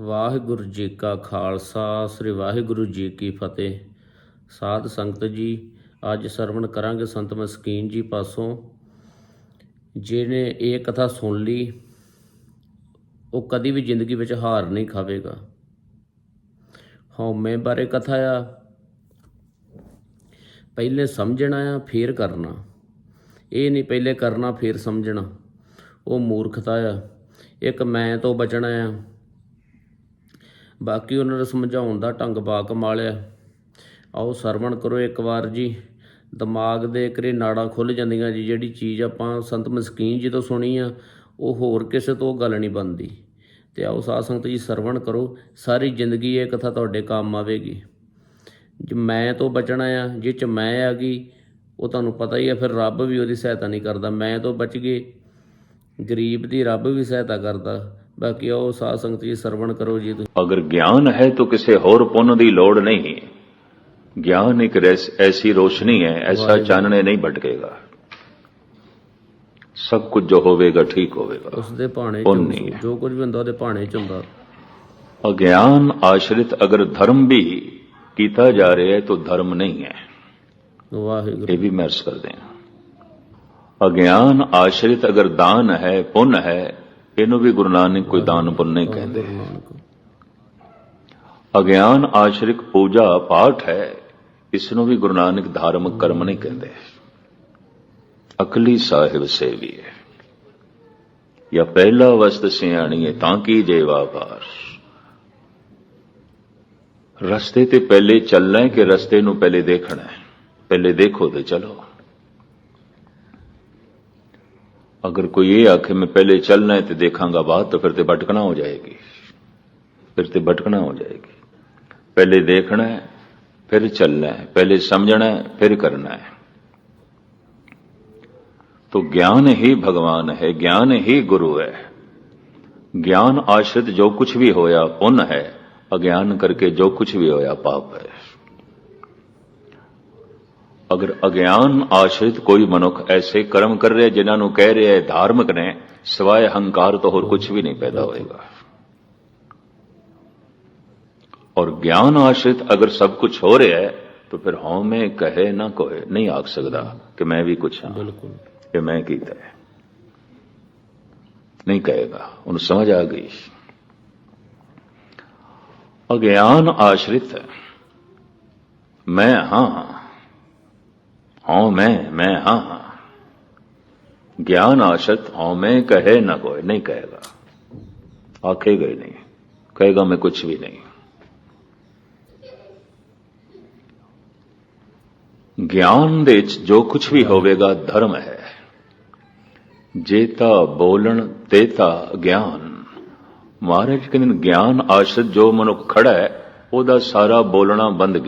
ਵਾਹਿਗੁਰੂ ਜੀ ਕਾ ਖਾਲਸਾ, ਸ੍ਰੀ ਵਾਹਿਗੁਰੂ ਜੀ ਕੀ ਫਤਿਹ। ਸਾਧ ਸੰਗਤ ਜੀ, ਅੱਜ ਸਰਵਣ ਕਰਾਂਗੇ ਸੰਤ ਮਸਕੀਨ ਜੀ ਪਾਸੋਂ, ਜਿਹਨੇ ਇਹ ਕਥਾ ਸੁਣ ਲਈ, ਉਹ ਕਦੀ ਵੀ ਜ਼ਿੰਦਗੀ ਵਿੱਚ ਹਾਰ ਨਹੀਂ ਖਾਵੇਗਾ। ਹਉਮੈ ਬਾਰੇ ਕਥਾ ਆ, ਪਹਿਲੇ ਸਮਝਣਾ ਆ, ਫੇਰ ਕਰਨਾ। ਇਹ ਨਹੀਂ ਪਹਿਲੇ ਕਰਨਾ, ਫੇਰ ਸਮਝਣਾ। ਉਹ ਮੂਰਖਤਾ ਆ। ਇੱਕ ਮੈਂ ਤੋਂ ਬਚਣਾ ਆ। ਬਾਕੀ ਉਹਨਾਂ ਨੂੰ ਸਮਝਾਉਣ ਦਾ ਢੰਗ ਬਾ ਕਮਾਲਿਆ ਆਓ ਸਰਵਣ ਕਰੋ ਇੱਕ ਵਾਰ ਜੀ। ਦਿਮਾਗ ਦੇ ਕਰੇ ਨਾੜਾਂ ਖੁੱਲ ਜਾਂਦੀਆਂ ਜੀ। ਜਿਹੜੀ ਚੀਜ਼ ਆਪਾਂ ਸੰਤ ਮਸਕੀਨ ਜੀ ਤੋਂ ਸੁਣੀ ਆ, ਉਹ ਹੋਰ ਕਿਸੇ ਤੋਂ ਗੱਲ ਨਹੀਂ ਬਣਦੀ। ਤੇ ਆਓ ਸਾਧ ਸੰਗਤ ਜੀ, ਸਰਵਣ ਕਰੋ। ਸਾਰੀ ਜ਼ਿੰਦਗੀ ਇਹ ਕਥਾ ਤੁਹਾਡੇ ਕੰਮ ਆਵੇਗੀ। ਜੇ ਮੈਂ ਤੋਂ ਬਚਣਾ ਆ, ਜੇ ਚ ਮੈਂ ਆ ਗਈ, ਉਹ ਤੁਹਾਨੂੰ ਪਤਾ ਹੀ ਆ, ਫਿਰ ਰੱਬ ਵੀ ਉਹਦੀ ਸਹਾਇਤਾ ਨਹੀਂ ਕਰਦਾ। ਮੈਂ ਤੋਂ ਬਚ ਗਏ, ਗਰੀਬ ਦੀ ਰੱਬ ਵੀ ਸਹਾਇਤਾ ਕਰਦਾ। ਬਾਕੀ ਉਹ ਸਾਧ ਸੰਗਤ ਜੀ ਸਰਵਣ ਕਰੋ ਜੀ ਤੁਸੀਂ। ਅਗਰ ਗਿਆਨ ਹੈ ਤਾਂ ਕਿਸੇ ਹੋਰ ਪੁੰਨ ਦੀ ਲੋੜ ਨਹੀਂ। ਗਿਆਨ ਇੱਕ ਰੈਸ- ਐਸੀ ਰੋਸ਼ਨੀ ਹੈ ਐਸਾ ਚਾਨਣੇ ਨਹੀਂ ਭਟਕੇਗਾ। ਸਭ ਕੁਝ ਜੋ ਹੋਵੇਗਾ ਠੀਕ ਹੋਵੇਗਾ। ਉਸ ਦੇ ਭਾਣੇ ਚ। ਜੋ ਕੁਝ ਵੀ ਹੁੰਦਾ ਉਹਦੇ ਭਾਣੇ ਚ ਹੁੰਦਾ। ਅਗਿਆਨ ਆਸ਼ਰਿਤ ਅਗਰ ਧਰਮ ਵੀ ਕੀਤਾ ਜਾ ਰਿਹਾ ਹੈ ਤਾਂ ਧਰਮ ਨਹੀਂ ਹੈ। ਵਾਹਿਗੁਰੂ। ਇਹ ਵੀ ਮੈਂ ਅਰਜ਼ ਕਰਦੇ ਹਾਂ। ਅਗਿਆਨ ਆਸ਼ਰਿਤ ਅਗਰ ਦਾਨ ਹੈ ਪੁੰਨ ਹੈ ਇਹਨੂੰ ਵੀ ਗੁਰੂ ਨਾਨਕ ਕੋਈ ਦਾਨ ਪੁੰਨ ਨਹੀਂ ਕਹਿੰਦੇ। ਅਗਿਆਨ ਆਸ਼ਰਿਕ ਪੂਜਾ ਪਾਠ ਹੈ ਇਸ ਨੂੰ ਵੀ ਗੁਰੂ ਨਾਨਕ ਧਾਰਮਿਕ ਕਰਮ ਨਹੀਂ ਕਹਿੰਦੇ। ਅਕਲੀ ਸਾਹਿਬ ਸੇਵੀ ਹੈ ਜਾਂ ਪਹਿਲਾ ਵਸਤ ਸਿਆਣੀ ਹੈ ਤਾਂ ਕੀ ਜੇ ਵਾਪਾਰ। ਰਸਤੇ ਤੇ ਪਹਿਲੇ ਚੱਲਣਾ ਹੈ ਕਿ ਰਸਤੇ ਨੂੰ ਪਹਿਲੇ ਦੇਖਣਾ ਹੈ? ਪਹਿਲੇ ਦੇਖੋ ਤੇ ਚਲੋ। अगर कोई ये आखे, मैं पहले चलना है तो देखांगा बात तो फिर तो भटकना हो जाएगी। फिर तो भटकना हो जाएगी। पहले देखना है, फिर चलना है। पहले समझना है, फिर करना है। तो ज्ञान ही भगवान है, ज्ञान ही गुरु है। ज्ञान आश्रित जो कुछ भी होया, पुण्य है। अज्ञान करके जो कुछ भी होया, पाप है। ਅਗਰ ਅਗਿਆਨ ਆਸ਼ਰਿਤ ਕੋਈ ਮਨੁੱਖ ਐਸੇ ਕਰਮ ਕਰ ਰਿਹਾ ਜਿਨ੍ਹਾਂ ਨੂੰ ਕਹਿ ਰਿਹਾ ਹੈ ਧਾਰਮਿਕ ਨੇ ਸਿਵਾਏ ਹੰਕਾਰ ਤੋਂ ਹੋਰ ਕੁਝ ਵੀ ਨਹੀਂ ਪੈਦਾ ਹੋਏਗਾ और ज्ञान आश्रित अगर सब कुछ हो रहा है तो फिर हाँ में कहे ना कोई नहीं आख सकता कि मैं भी कुछ हाँ ਬਿਲਕੁਲ कि मैं कीता है नहीं कहेगा उन समझ आ गई अज्ञान आश्रित है मैं हाँ ਹਉ ਮੈਂ ਮੈਂ, ਹਾਂ ਹਾਂ। ਗਿਆਨ ਆਸ਼ਤ ਹਉ ਮੈਂ ਕਹੇ ਨਾ ਕੋਈ, ਨਹੀਂ ਕਹੇਗਾ। ਆਖੇ ਗਏ ਨਹੀਂ, ਕਹੇਗਾ ਮੈਂ ਕੁਝ ਵੀ ਨਹੀਂ। ਗਿਆਨ ਦੇ ਵਿੱਚ ਜੋ ਕੁਝ ਵੀ ਹੋਵੇਗਾ, ਧਰਮ ਹੈ। ਜੇਤਾ ਬੋਲਣ, ਤੇਤਾ ਗਿਆਨ। ਮਹਾਰਾਜ ਕਹਿੰਦੇ ਗਿਆਨ ਆਸ਼ਤ ਜੋ ਮਨੁੱਖ ਖੜਾ ਹੈ, ਉਹਦਾ ਸਾਰਾ ਬੋਲਣਾ ਬੰਦ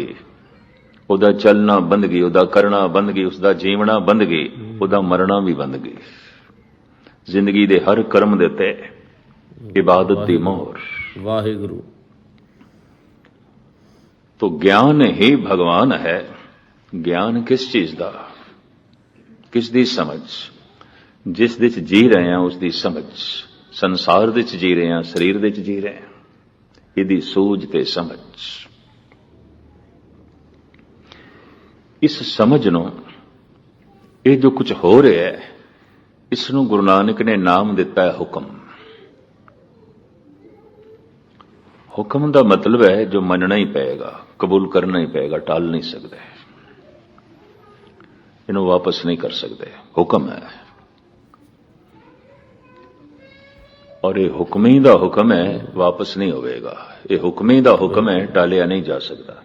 ਉਹਦਾ ਚੱਲਣਾ ਬੰਦ ਗਈ ਉਹਦਾ ਕਰਨਾ ਬੰਦ ਗਈ ਉਸਦਾ ਜੀਵਣਾ ਬੰਦ ਗਈ ਉਹਦਾ ਮਰਨਾ ਵੀ ਬੰਦ ਗਈ। ਜ਼ਿੰਦਗੀ ਦੇ ਹਰ ਕਰਮ ਦੇ ਉੱਤੇ ਇਬਾਦਤ ਦੀ ਮੋਹਰ। ਵਾਹਿਗੁਰੂ। ਤੋ ਗਿਆਨ ਹੀ ਭਗਵਾਨ ਹੈ। ਗਿਆਨ ਕਿਸ ਚੀਜ਼ ਦਾ? ਕਿਸ ਦੀ ਸਮਝ? ਜਿਸ ਦੇ ਵਿੱਚ ਜੀ ਰਹੇ ਆ ਉਸ ਦੀ ਸਮਝ। ਸੰਸਾਰ ਦੇ ਵਿੱਚ ਜੀ ਰਹੇ ਆ ਸਰੀਰ ਦੇ ਵਿੱਚ ਜੀ ਰਹੇ ਆ ਇਹਦੀ ਸੂਝ ਤੇ ਸਮਝ। ਇਸ ਸਮਝ ਨੂੰ, ਇਹ ਜੋ ਕੁਝ ਹੋ ਰਿਹਾ ਹੈ, ਇਸ ਨੂੰ ਗੁਰੂ ਨਾਨਕ ਨੇ ਨਾਮ ਦਿੱਤਾ ਹੈ ਹੁਕਮ। ਹੁਕਮ ਦਾ ਮਤਲਬ ਹੈ ਜੋ ਮੰਨਣਾ ਹੀ ਪਏਗਾ, ਕਬੂਲ ਕਰਨਾ ਹੀ ਪਏਗਾ, ਟਾਲ ਨਹੀਂ ਸਕਦੇ। ਇਹਨੂੰ ਵਾਪਸ ਨਹੀਂ ਕਰ ਸਕਦੇ। ਹੁਕਮ ਹੈ। ਔਰ ਇਹ ਹੁਕਮੀ ਦਾ ਹੁਕਮ ਹੈ, ਵਾਪਸ ਨਹੀਂ ਹੋਵੇਗਾ। ਇਹ ਹੁਕਮੀ ਦਾ ਹੁਕਮ ਹੈ, ਟਾਲਿਆ ਨਹੀਂ ਜਾ ਸਕਦਾ।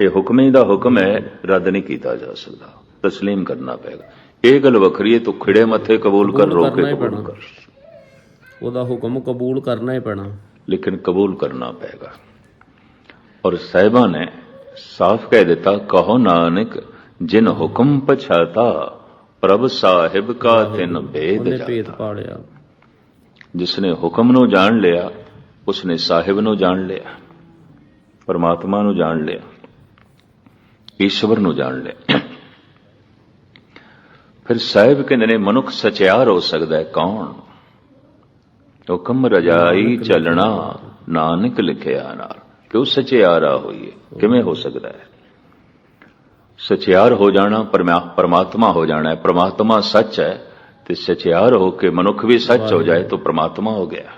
ਇਹ ਹੁਕਮ ਹੀ ਦਾ ਹੁਕਮ ਹੈ ਰੱਦ ਨਹੀਂ ਕੀਤਾ ਜਾ ਸਕਦਾ। تسلیم ਕਰਨਾ ਪਏਗਾ। ਇਹ ਗੱਲ ਵੱਖਰੀ ਹੈ ਤੂੰ ਖਿੜੇ ਮੱਥੇ ਕਬੂਲ ਕਰ ਰੋ ਕੇ ਕਬੂਲ ਕਰ। ਉਹਦਾ ਹੁਕਮ ਕਬੂਲ ਕਰਨਾ ਹੀ ਪੈਣਾ। ਲੇਕਿਨ ਕਬੂਲ ਕਰਨਾ ਪਏਗਾ। ਔਰ ਸਹਿਬਾ ਨੇ ਸਾਫ਼ ਕਹਿ ਦਿੱਤਾ ਕਹੋ ਨਾਨਕ ਜਿਨ ਹੁਕਮ ਪਛਾਤਾ ਪ੍ਰਭ ਸਾਹਿਬ ਕਾ ਤਿਨ ਬੇਦ ਜਾਤਾ। ਜਿਸ ਨੇ ਹੁਕਮ ਨੂੰ ਜਾਣ ਲਿਆ ਉਸ ਨੇ ਸਾਹਿਬ ਨੂੰ ਜਾਣ ਲਿਆ ਪਰਮਾਤਮਾ ਨੂੰ ਜਾਣ ਲਿਆ। ਈਸ਼ਵਰ ਨੂੰ ਜਾਣ ਲਿਆ ਫਿਰ ਸਾਹਿਬ ਕਹਿੰਦੇ ਨੇ ਮਨੁੱਖ ਸਚਿਆਰ ਹੋ ਸਕਦਾ ਹੈ ਕੌਣ? ਹੁਕਮ ਰਜਾਈ ਚੱਲਣਾ ਨਾਨਕ ਲਿਖਿਆ ਨਾਲ। ਕਿਉਂ ਸਚਿਆਰਾ ਹੋਈਏ? ਕਿਵੇਂ ਹੋ ਸਕਦਾ ਹੈ? ਸਚਿਆਰ ਹੋ ਜਾਣਾ ਪਰਮਾ- ਪਰਮਾਤਮਾ ਹੋ ਜਾਣਾ ਹੈ। ਪਰਮਾਤਮਾ ਸੱਚ ਹੈ ਤੇ ਸਚਿਆਰ ਹੋ ਕੇ ਮਨੁੱਖ ਵੀ ਸੱਚ ਹੋ ਜਾਏ ਤਾਂ ਪਰਮਾਤਮਾ ਹੋ ਗਿਆ।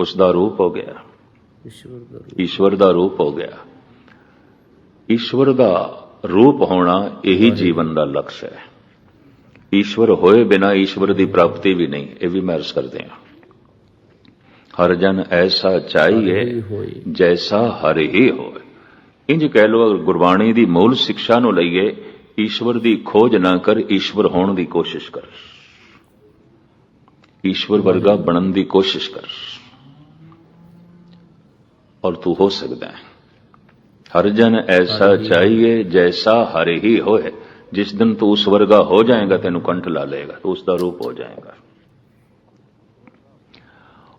ਉਸ ਦਾ ਰੂਪ ਹੋ ਗਿਆ। ਈਸ਼ਵਰ ਦਾ ਰੂਪ ਹੋ ਗਿਆ। ਈਸ਼ਵਰ ਦਾ ਰੂਪ ਹੋਣਾ ਇਹੀ ਜੀਵਨ ਦਾ ਲਕਸ਼ ਹੈ। ਈਸ਼ਵਰ ਹੋਏ ਬਿਨਾ ਈਸ਼ਵਰ ਦੀ ਪ੍ਰਾਪਤੀ ਵੀ ਨਹੀਂ ਇਹ ਵੀ ਮੈਂ ਅਰਜ਼ ਕਰਦੇ ਹਾਂ। ਹਰ ਜਨ ਐਸਾ ਚਾਹੀਏ ਜੈਸਾ ਹਰ ਹੀ ਹੋਏ। ਇੰਜ ਕਹਿ ਲੋ ਗੁਰਬਾਣੀ ਦੀ ਮੂਲ ਸਿੱਖਿਆ ਨੂੰ ਲਈਏ ਈਸ਼ਵਰ ਦੀ ਖੋਜ ਨਾ ਕਰ ਈਸ਼ਵਰ ਹੋਣ ਦੀ ਕੋਸ਼ਿਸ਼ ਕਰ। ਈਸ਼ਵਰ ਵਰਗਾ ਬਣਨ ਦੀ ਕੋਸ਼ਿਸ਼ ਕਰ। ਔਰ ਤੂੰ ਹੋ ਸਕਦਾ ਹੈ। ਹਰ ਜਨ ਐਸਾ ਚਾਹੀਏ ਜੈਸਾ ਹਰ ਹੀ ਹੋਏ। ਜਿਸ ਦਿਨ ਤੂੰ ਉਸ ਵਰਗਾ ਹੋ ਜਾਏਗਾ ਤੈਨੂੰ ਕੰਠ ਲਾ ਲਏਗਾ ਤੂੰ ਉਸ ਦਾ ਰੂਪ ਹੋ ਜਾਏਗਾ।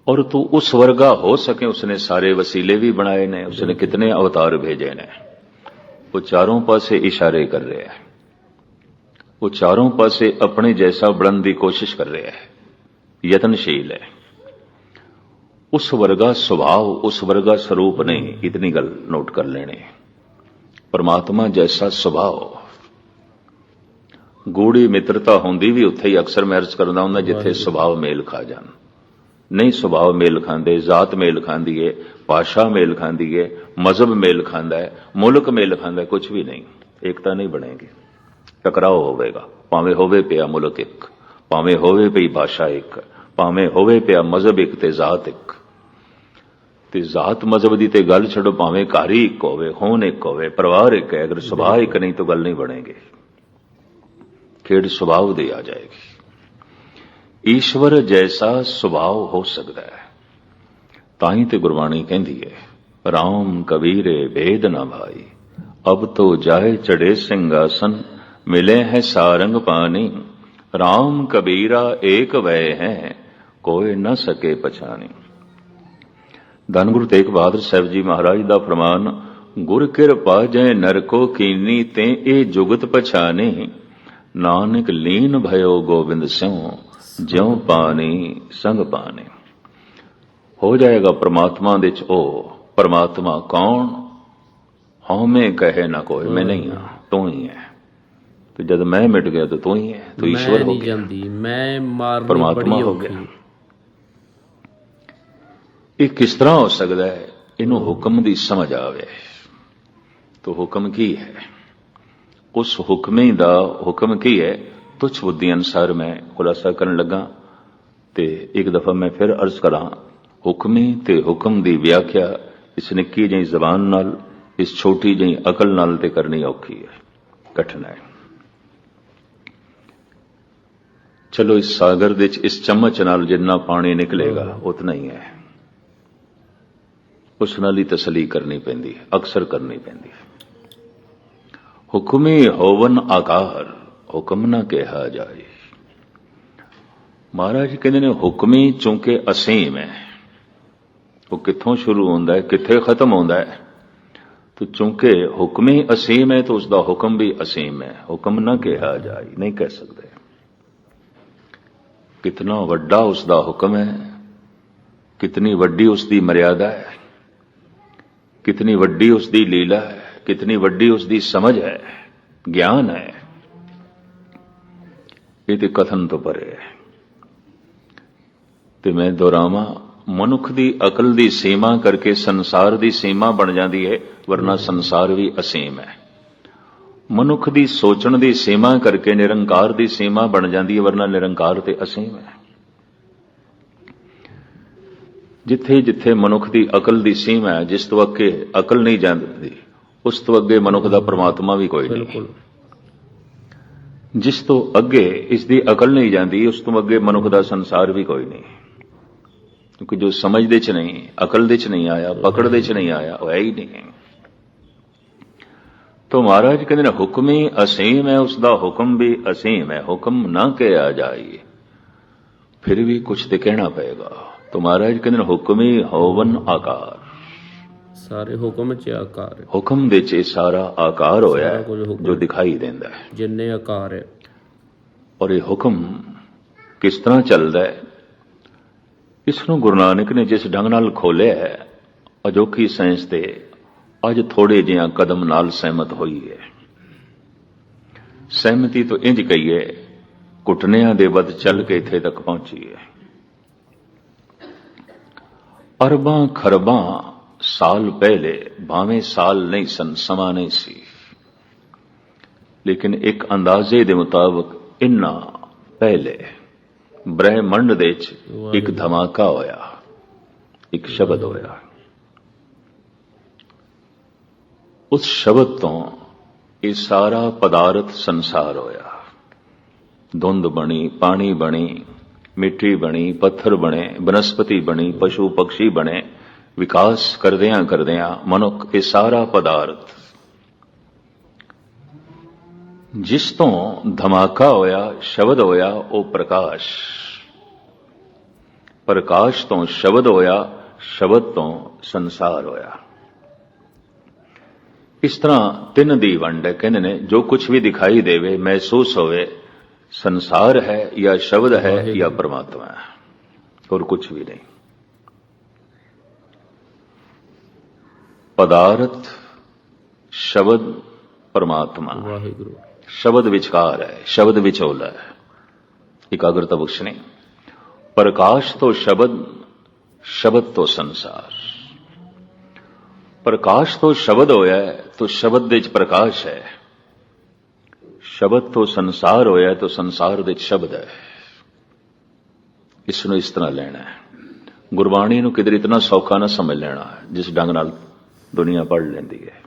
ਔਰ ਤੂੰ ਉਸ ਵਰਗਾ ਹੋ ਸਕੇ ਉਸਨੇ ਸਾਰੇ ਵਸੀਲੇ ਵੀ ਬਣਾਏ ਨੇ ਉਸਨੇ ਕਿਤਨੇ ਅਵਤਾਰ ਭੇਜੇ ਨੇ। ਉਹ ਚਾਰੋਂ ਪਾਸੇ ਇਸ਼ਾਰੇ ਕਰ ਰਿਹਾ ਹੈ। ਉਹ ਚਾਰੋਂ ਪਾਸੇ ਆਪਣੇ ਜੈਸਾ ਬਣਨ ਦੀ ਕੋਸ਼ਿਸ਼ ਕਰ ਰਿਹਾ ਹੈ। ਯਤਨਸ਼ੀਲ ਹੈ। ਉਸ ਵਰਗਾ ਸੁਭਾਅ ਉਸ ਵਰਗਾ ਸਰੂਪ ਨਹੀਂ ਇਤਨੀ ਗੱਲ ਨੋਟ ਕਰ ਲੈਣੇ। ਪਰਮਾਤਮਾ ਜੈਸਾ ਸੁਭਾਅ। ਗੂੜੀ ਮਿੱਤਰਤਾ ਹੁੰਦੀ ਵੀ ਉੱਥੇ ਹੀ ਅਕਸਰ ਮੈਰਿਜ ਕਰਦਾ ਹੁੰਦਾ ਜਿੱਥੇ ਸੁਭਾਅ ਮੇਲ ਖਾ ਜਾਣ। ਨਹੀਂ ਸੁਭਾਅ ਮੇਲ ਖਾਂਦੇ ਜ਼ਾਤ ਮੇਲ ਖਾਂਦੀ ਏ ਭਾਸ਼ਾ ਮੇਲ ਖਾਂਦੀ ਏ ਮਜ਼ਹਬ ਮੇਲ ਖਾਂਦਾ ਹੈ ਮੁਲਕ ਮੇਲ ਖਾਂਦਾ ਕੁਝ ਵੀ ਨਹੀਂ। ਏਕਤਾ ਨਹੀਂ ਬਣੇਗੀ। ਟਕਰਾਓ ਹੋਵੇਗਾ। ਭਾਵੇਂ ਹੋਵੇ ਪਿਆ ਮੁਲਕ ਇੱਕ ਭਾਵੇਂ ਹੋਵੇ ਪਈ ਭਾਸ਼ਾ ਇੱਕ ਭਾਵੇਂ ਹੋਵੇ ਪਿਆ ਮਜ਼ਹਬ ਇੱਕ ਤੇ ਜ਼ਾਤ ਇੱਕ। ਤੇ ਜ਼ਾਤ ਮਜ਼ਹਬ ਦੀ ਤੇ ਗੱਲ ਛੱਡੋ, ਭਾਵੇਂ ਘਰ ਹੀ ਇੱਕ ਹੋਵੇ ਹੋਣ ਇੱਕ ਹੋਵੇ, ਪਰਿਵਾਰ ਇੱਕ ਹੈ, ਅਗਰ ਸੁਭਾਅ ਇੱਕ ਨਹੀਂ ਤਾਂ ਗੱਲ ਨਹੀਂ ਬਣੇਗੀ। ਖੇਡ ਸੁਭਾਅ ਦੀ ਆ ਜਾਏਗੀ। ਈਸ਼ਵਰ ਜੈਸਾ ਸੁਭਾਅ ਹੋ ਸਕਦਾ ਹੈ, ਤਾਂ ਹੀ ਤੇ ਗੁਰਬਾਣੀ ਕਹਿੰਦੀ ਹੈ, ਰਾਮ ਕਬੀਰੇ ਵੇਦ ਨਾ ਭਾਈ, ਅਬ ਤੋ ਜਾਏ ਚੜੇ ਸਿੰਘਾਸਨ, ਮਿਲੇ ਹੈ ਸਾਰੰਗ ਪਾਣੀ, ਰਾਮ ਕਬੀਰਾ ਏਕ ਵੈ ਹੈ, ਕੋਈ ਨਾ ਸਕੇ ਪਛਾਣੀ। ਧੰਨ ਗੁਰੂ ਤੇਗ ਬਹਾਦਰ ਸਾਹਿਬ ਜੀ ਮਹਾਰਾਜ ਦਾ ਫਰਮਾਨ ਗੁਰ ਕਿਰਪਾ ਜੈ ਨਰਕੋ ਕੀਨੀ ਤੇ ਇਹ ਜੁਗਤ ਪਛਾਨੇ ਨਾਨਕ ਲੀਨ ਭਇਓ ਗੋਬਿੰਦ ਸਿਉ ਜਿਉ ਪਾਣੀ ਸੰਗ ਪਾਣੀ। ਹੋ ਜਾਏਗਾ ਪ੍ਰਮਾਤਮਾ ਦੇ ਚ ਉਹ ਪ੍ਰਮਾਤਮਾ ਕੌਣ? ਹਉਮੈ ਕਹੇ ਨਾ ਕੋਈ ਮੈਂ ਨਹੀਂ ਹਾਂ ਤੂੰ ਹੀ ਹੈ। ਤੇ ਜਦ ਮੈਂ ਮਿਟ ਗਿਆ ਤਾਂ ਤੂੰ ਹੀ ਹੈ ਤੂੰ ਈਸ਼ਵਰ ਮੈਂ ਹੋ ਨਹੀਂ ਗਿਆ। ਜਾਂਦੀ ਮੈਂ ਮਾਰਨੀ ਬੜੀ ਹੋ ਗਿਆ। ਇਹ ਕਿਸ ਤਰ੍ਹਾਂ ਹੋ ਸਕਦਾ ਹੈ? ਇਹਨੂੰ ਹੁਕਮ ਦੀ ਸਮਝ ਆਵੇ। ਤਾਂ ਹੁਕਮ ਕੀ ਹੈ? ਉਸ ਹੁਕਮੇ ਦਾ ਹੁਕਮ ਕੀ ਹੈ? ਤੁਛ ਬੁੱਧੀ ਅਨਸਾਰ ਮੈਂ ਖੁਲਾਸਾ ਕਰਨ ਲੱਗਾ ਤੇ ਇੱਕ ਦਫਾ ਮੈਂ ਫਿਰ ਅਰਜ਼ ਕਰਾਂ ਹੁਕਮੇ ਤੇ ਹੁਕਮ ਦੀ ਵਿਆਖਿਆ ਇਸ ਨਿੱਕੀ ਜਿਹੀ ਜ਼ਬਾਨ ਨਾਲ ਇਸ ਛੋਟੀ ਜਿਹੀ ਅਕਲ ਨਾਲ ਤੇ ਕਰਨੀ ਔਖੀ ਹੈ ਕਠਿਨ ਹੈ। ਚਲੋ ਇਸ ਸਾਗਰ ਦੇ ਵਿੱਚ ਇਸ ਚਮਚ ਨਾਲ ਜਿੰਨਾ ਪਾਣੀ ਨਿਕਲੇਗਾ ਉਤਨਾ ਹੀ ਹੈ। ਉਸ ਨਾਲ ਹੀ ਤਸਲੀ ਕਰਨੀ ਪੈਂਦੀ ਹੈ, ਅਕਸਰ ਕਰਨੀ ਪੈਂਦੀ ਹੈ। ਹੁਕਮੇ ਹੋਵਨ ਆਕਾਰ ਹੁਕਮ ਨਾ ਕਿਹਾ ਜਾਏ। ਮਹਾਰਾਜ ਕਹਿੰਦੇ ਨੇ, ਹੁਕਮੀ ਚੁੰਕੇ ਅਸੀਮ ਹੈ। ਉਹ ਕਿੱਥੋਂ ਸ਼ੁਰੂ ਹੁੰਦਾ ਹੈ, ਕਿੱਥੇ ਖਤਮ ਹੁੰਦਾ ਹੈ? ਤੋ ਚੁੰਕੇ ਹੁਕਮੀ ਅਸੀਮ ਹੈ, ਤਾਂ ਉਸ ਦਾ ਹੁਕਮ ਵੀ ਅਸੀਮ ਹੈ। ਹੁਕਮ ਨਾ ਕਿਹਾ ਜਾਏ, ਨਹੀਂ ਕਹਿ ਸਕਦੇ। ਕਿਤਨਾ ਵੱਡਾ ਉਸ ਦਾ ਹੁਕਮ ਹੈ, ਕਿਤਨੀ ਵੱਡੀ ਉਸ ਦੀ ਮਰਿਆਦਾ ਹੈ। ਕਿਤਨੀ ਵੱਡੀ ਉਸ ਦੀ ਲੀਲਾ ਹੈ ਕਿਤਨੀ ਵੱਡੀ ਉਸ ਦੀ ਸਮਝ ਹੈ ਗਿਆਨ ਹੈ ਇਹ ਤੇ ਕਥਨ ਤੋਂ ਪਰੇ ਹੈ ਤੇ ਮੈਂ ਦੁਹਰਾਵਾਂ ਮਨੁੱਖ ਦੀ ਅਕਲ ਦੀ ਸੀਮਾ ਕਰਕੇ ਸੰਸਾਰ ਦੀ ਸੀਮਾ ਬਣ ਜਾਂਦੀ ਹੈ ਵਰਨਾ ਸੰਸਾਰ ਵੀ ਅਸੀਮ ਹੈ ਮਨੁੱਖ ਦੀ ਸੋਚਣ ਦੀ ਸੀਮਾ ਕਰਕੇ ਨਿਰੰਕਾਰ ਦੀ ਸੀਮਾ ਬਣ ਜਾਂਦੀ ਹੈ ਵਰਨਾ ਨਿਰੰਕਾਰ ਤੇ ਅਸੀਮ ਹੈ ਜਿੱਥੇ ਜਿੱਥੇ ਮਨੁੱਖ ਦੀ ਅਕਲ ਦੀ ਸੀਮਾ ਹੈ ਜਿਸ ਤੋਂ ਅੱਗੇ ਅਕਲ ਨਹੀਂ ਜਾਂਦੀ ਉਸ ਤੋਂ ਅੱਗੇ ਮਨੁੱਖ ਦਾ ਪ੍ਰਮਾਤਮਾ ਵੀ ਕੋਈ ਨਹੀਂ। ਬਿਲਕੁਲ। ਜਿਸ ਤੋਂ ਅੱਗੇ ਇਸ ਦੀ ਅਕਲ ਨਹੀਂ ਜਾਂਦੀ ਉਸ ਤੋਂ ਅੱਗੇ ਮਨੁੱਖ ਦਾ ਸੰਸਾਰ ਵੀ ਕੋਈ ਨਹੀਂ। ਕਿਉਂਕਿ ਜੋ ਸਮਝ ਦੇ ਚ ਨਹੀਂ ਅਕਲ ਦੇ ਚ ਨਹੀਂ ਆਇਆ ਪਕੜ ਦੇ ਚ ਨਹੀਂ ਆਇਆ ਉਹ ਹੈ ਹੀ ਨਹੀਂ। ਤੋ ਮਹਾਰਾਜ ਕਹਿੰਦੇ ਨੇ ਹੁਕਮੀ ਅਸੀਮ ਹੈ ਉਸ ਦਾ ਹੁਕਮ ਵੀ ਅਸੀਮ ਹੈ ਹੁਕਮ ਨਾ ਕਿਹਾ ਜਾਏ ਫਿਰ ਵੀ ਕੁਝ ਤੇ ਕਹਿਣਾ ਪਏਗਾ। ਤੋ ਮਹਾਰਾਜ ਕਹਿੰਦੇ ਨੇ ਹੁਕਮੀ ਹੋਵਨ ਆਕਾਰ। ਸਾਰੇ ਹੁਕਮ ਚ ਆਕਾਰ ਹੈ। ਹੁਕਮ ਦੇ ਚ ਸਾਰਾ ਆਕਾਰ ਹੋਇਆ ਸਾਰਾ ਹੈ, ਕੁਝ ਹੁਕਮ। ਜੋ ਦਿਖਾਈ ਦਿੰਦਾ ਹੈ। ਜਿੰਨੇ ਆਕਾਰ ਹੈ। ਔਰ ਇਹ ਹੁਕਮ ਕਿਸ ਤਰ੍ਹਾਂ ਚੱਲਦਾ ਹੈ? ਇਸ ਨੂੰ ਗੁਰੂ ਨਾਨਕ ਨੇ ਜਿਸ ਢੰਗ ਨਾਲ ਖੋਲਿਆ ਹੈ ਅਜੋਕੀ ਸਾਇੰਸ ਤੇ ਅੱਜ ਥੋੜੇ ਜਿਹਾ ਕਦਮ ਨਾਲ ਸਹਿਮਤ ਹੋਈ ਹੈ। ਸਹਿਮਤੀ ਤੋਂ ਇੰਜ ਕਹੀਏ ਘੁਟਨਿਆਂ ਦੇ ਵੱਧ ਚੱਲ ਕੇ ਇੱਥੇ ਤੱਕ ਪਹੁੰਚੀ ਹੈ। ਅਰਬਾਂ ਖਰਬਾਂ ਸਾਲ ਪਹਿਲੇ ਭਾਵੇਂ ਸਾਲ ਨਹੀਂ ਸਨ ਸਮਾਂ ਨਹੀਂ ਸੀ। ਲੇਕਿਨ ਇੱਕ ਅੰਦਾਜ਼ੇ ਦੇ ਮੁਤਾਬਕ ਇੰਨਾ ਪਹਿਲੇ ਬ੍ਰਹਿਮੰਡ ਦੇ ਵਿੱਚ ਇੱਕ ਧਮਾਕਾ ਹੋਇਆ ਇੱਕ ਸ਼ਬਦ ਹੋਇਆ। ਉਸ ਸ਼ਬਦ ਤੋਂ ਇਹ ਸਾਰਾ ਪਦਾਰਥ ਸੰਸਾਰ ਹੋਇਆ। ਧੁੰਦ ਬਣੀ ਪਾਣੀ ਬਣੀ ਮਿੱਟੀ ਬਣੀ, ਪੱਥਰ ਬਣੇ, ਬਨਸਪਤੀ ਬਣੀ, ਪਸ਼ੂ ਪਕਸ਼ੀ ਬਣੇ, ਵਿਕਾਸ ਕਰਦਿਆਂ ਕਰਦਿਆਂ ਮਨੁੱਖ ਇਹ ਸਾਰਾ ਪਦਾਰਥ। ਜਿਸ ਤੋਂ ਧਮਾਕਾ ਹੋਇਆ, ਸ਼ਬਦ ਹੋਇਆ, ਉਹ ਪ੍ਰਕਾਸ਼। ਪ੍ਰਕਾਸ਼ ਤੋਂ ਸ਼ਬਦ ਹੋਇਆ, ਸ਼ਬਦ ਤੋਂ ਸੰਸਾਰ ਹੋਇਆ। ਇਸ ਤਰ੍ਹਾਂ ਤਿੰਨ ਦੀ ਵੰਡ ਕਹਿੰਦੇ ਨੇ, ਜੋ ਕੁਝ ਵੀ ਦਿਖਾਈ ਦੇਵੇ, ਮਹਿਸੂਸ ਹੋਵੇ ਸੰਸਾਰ ਹੈ ਜਾਂ ਸ਼ਬਦ ਹੈ ਜਾਂ ਪਰਮਾਤਮਾ ਹੈ। ਹੋਰ ਕੁਝ ਵੀ ਨਹੀਂ। ਪਦਾਰਥ ਸ਼ਬਦ ਪਰਮਾਤਮਾ। ਵਾਹਿਗੁਰੂ। ਸ਼ਬਦ ਵਿਚਕਾਰ ਹੈ ਸ਼ਬਦ ਵਿਚੋਲਾ ਹੈ। ਇਕਾਗਰਤਾ ਬਖਸ਼ਣੀ। ਪ੍ਰਕਾਸ਼ ਤੋਂ ਸ਼ਬਦ ਸ਼ਬਦ ਤੋਂ ਸੰਸਾਰ। ਪ੍ਰਕਾਸ਼ ਤੋਂ ਸ਼ਬਦ ਹੋਇਆ ਤਾਂ ਸ਼ਬਦ ਦੇ ਵਿੱਚ ਪ੍ਰਕਾਸ਼ ਹੈ। ਸ਼ਬਦ ਤੋਂ ਸੰਸਾਰ ਹੋਇਆ ਤਾਂ ਸੰਸਾਰ ਵਿੱਚ ਸ਼ਬਦ ਹੈ। ਇਸ ਨੂੰ ਇਸ ਤਰ੍ਹਾਂ ਲੈਣਾ ਹੈ। ਗੁਰਬਾਣੀ ਨੂੰ ਕਿਧਰ ਇਤਨਾ ਸੌਖਾ ਨਾ ਸਮਝ ਲੈਣਾ ਜਿਸ ਢੰਗ ਨਾਲ ਦੁਨੀਆ ਪੜ੍ਹ ਲੈਂਦੀ ਹੈ।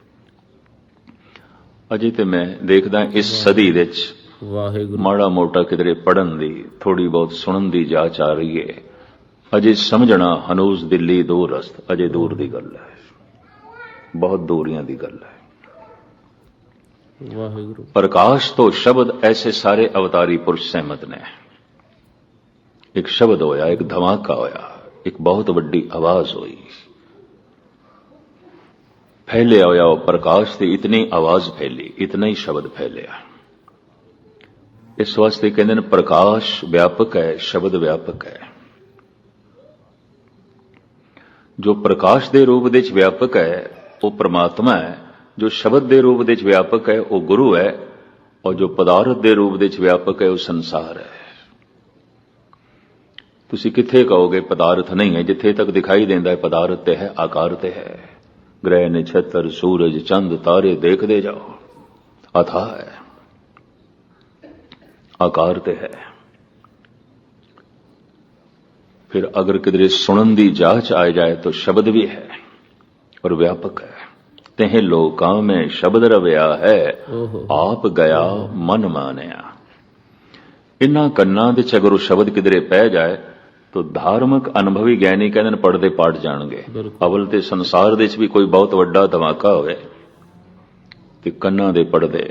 ਅਜੇ ਤੇ ਮੈਂ ਦੇਖਦਾ ਇਸ ਸਦੀ ਵਿੱਚ ਵਾਹਿਗੁਰੂ। ਮਾੜਾ ਮੋਟਾ ਕਿਧਰੇ ਪੜਨ ਦੀ ਥੋੜੀ ਬਹੁਤ ਸੁਣਨ ਦੀ ਜਾਂਚ ਆ ਰਹੀ ਹੈ। ਅਜੇ ਸਮਝਣਾ ਹਨੂਸ ਦਿੱਲੀ ਦੂਰ ਰਸਤ ਅਜੇ ਦੂਰ ਦੀ ਗੱਲ ਹੈ। ਬਹੁਤ ਦੂਰੀਆਂ ਦੀ ਗੱਲ ਹੈ। ਵਾਹਿਗੁਰੂ। ਪ੍ਰਕਾਸ਼ ਤੋਂ ਸ਼ਬਦ ਐਸੇ ਸਾਰੇ ਅਵਤਾਰੀ ਪੁਰਸ਼ ਸਹਿਮਤ ਨੇ। ਇੱਕ ਸ਼ਬਦ ਹੋਇਆ, ਇੱਕ ਧਮਾਕਾ ਹੋਇਆ, ਇੱਕ ਬਹੁਤ ਵੱਡੀ ਆਵਾਜ਼ ਹੋਈ। ਫੈਲਿਆ ਹੋਇਆ ਉਹ ਪ੍ਰਕਾਸ਼ ਤੇ ਇਤਨੀ ਆਵਾਜ਼ ਫੈਲੀ, ਇਤਨਾ ਹੀ ਸ਼ਬਦ ਫੈਲਿਆ। ਇਸ ਵਾਸਤੇ ਕਹਿੰਦੇ ਨੇ ਪ੍ਰਕਾਸ਼ ਵਿਆਪਕ ਹੈ, ਸ਼ਬਦ ਵਿਆਪਕ ਹੈ। ਜੋ ਪ੍ਰਕਾਸ਼ ਦੇ ਰੂਪ ਦੇ ਵਿੱਚ ਵਿਆਪਕ ਹੈ, ਉਹ ਪ੍ਰਮਾਤਮਾ ਹੈ। ਜੋ ਸ਼ਬਦ ਦੇ ਰੂਪ ਦੇ ਵਿੱਚ ਵਿਆਪਕ ਹੈ ਉਹ ਗੁਰੂ ਹੈ ਔਰ ਜੋ ਪਦਾਰਥ ਦੇ ਰੂਪ ਦੇ ਵਿੱਚ ਵਿਆਪਕ ਹੈ ਉਹ ਸੰਸਾਰ ਹੈ ਤੁਸੀਂ ਕਿੱਥੇ ਕਹੋਗੇ ਪਦਾਰਥ ਨਹੀਂ ਹੈ ਜਿੱਥੇ ਤੱਕ ਦਿਖਾਈ ਦਿੰਦਾ ਹੈ ਪਦਾਰਥ ਤੇ ਹੈ ਆਕਾਰ ਤੇ ਹੈ ਗ੍ਰਹਿ ਨਛੱਤਰ ਸੂਰਜ ਚੰਦ ਤਾਰੇ ਦੇਖਦੇ ਜਾਓ ਅਥਾ ਹੈ ਆਕਾਰ ਤੇ ਹੈ ਫਿਰ ਅਗਰ ਕਿਧਰੇ ਸੁਣਨ ਦੀ ਜਾਂਚ ਆ ਜਾਏ ਤਾਂ ਸ਼ਬਦ ਵੀ ਹੈ ਔਰ ਵਿਆਪਕ ਹੈ ਤਹਿ ਲੋਕਾਂ ਮੈਂ ਸ਼ਬਦ ਰਵਿਆ ਹੈ ਆਪ ਗਿਆ ਮਨ ਮਾਨਿਆ। ਇਨ੍ਹਾਂ ਕੰਨਾਂ ਦੇ ਚ ਅਗਰ ਉਹ ਸ਼ਬਦ ਕਿਧਰੇ ਪੈ ਜਾਏ ਤਾਂ ਧਾਰਮਿਕ ਅਨੁਭਵੀ ਗਿਆਨੀ ਕਹਿੰਦੇ ਨੇ ਪੜਦੇ ਪਾੜ ਜਾਣਗੇ। ਅਵਲ ਤੇ ਸੰਸਾਰ ਦੇ ਵਿੱਚ ਵੀ ਕੋਈ ਬਹੁਤ ਵੱਡਾ ਧਮਾਕਾ ਹੋਵੇ ਤੇ ਕੰਨਾਂ ਦੇ ਪੜਦੇ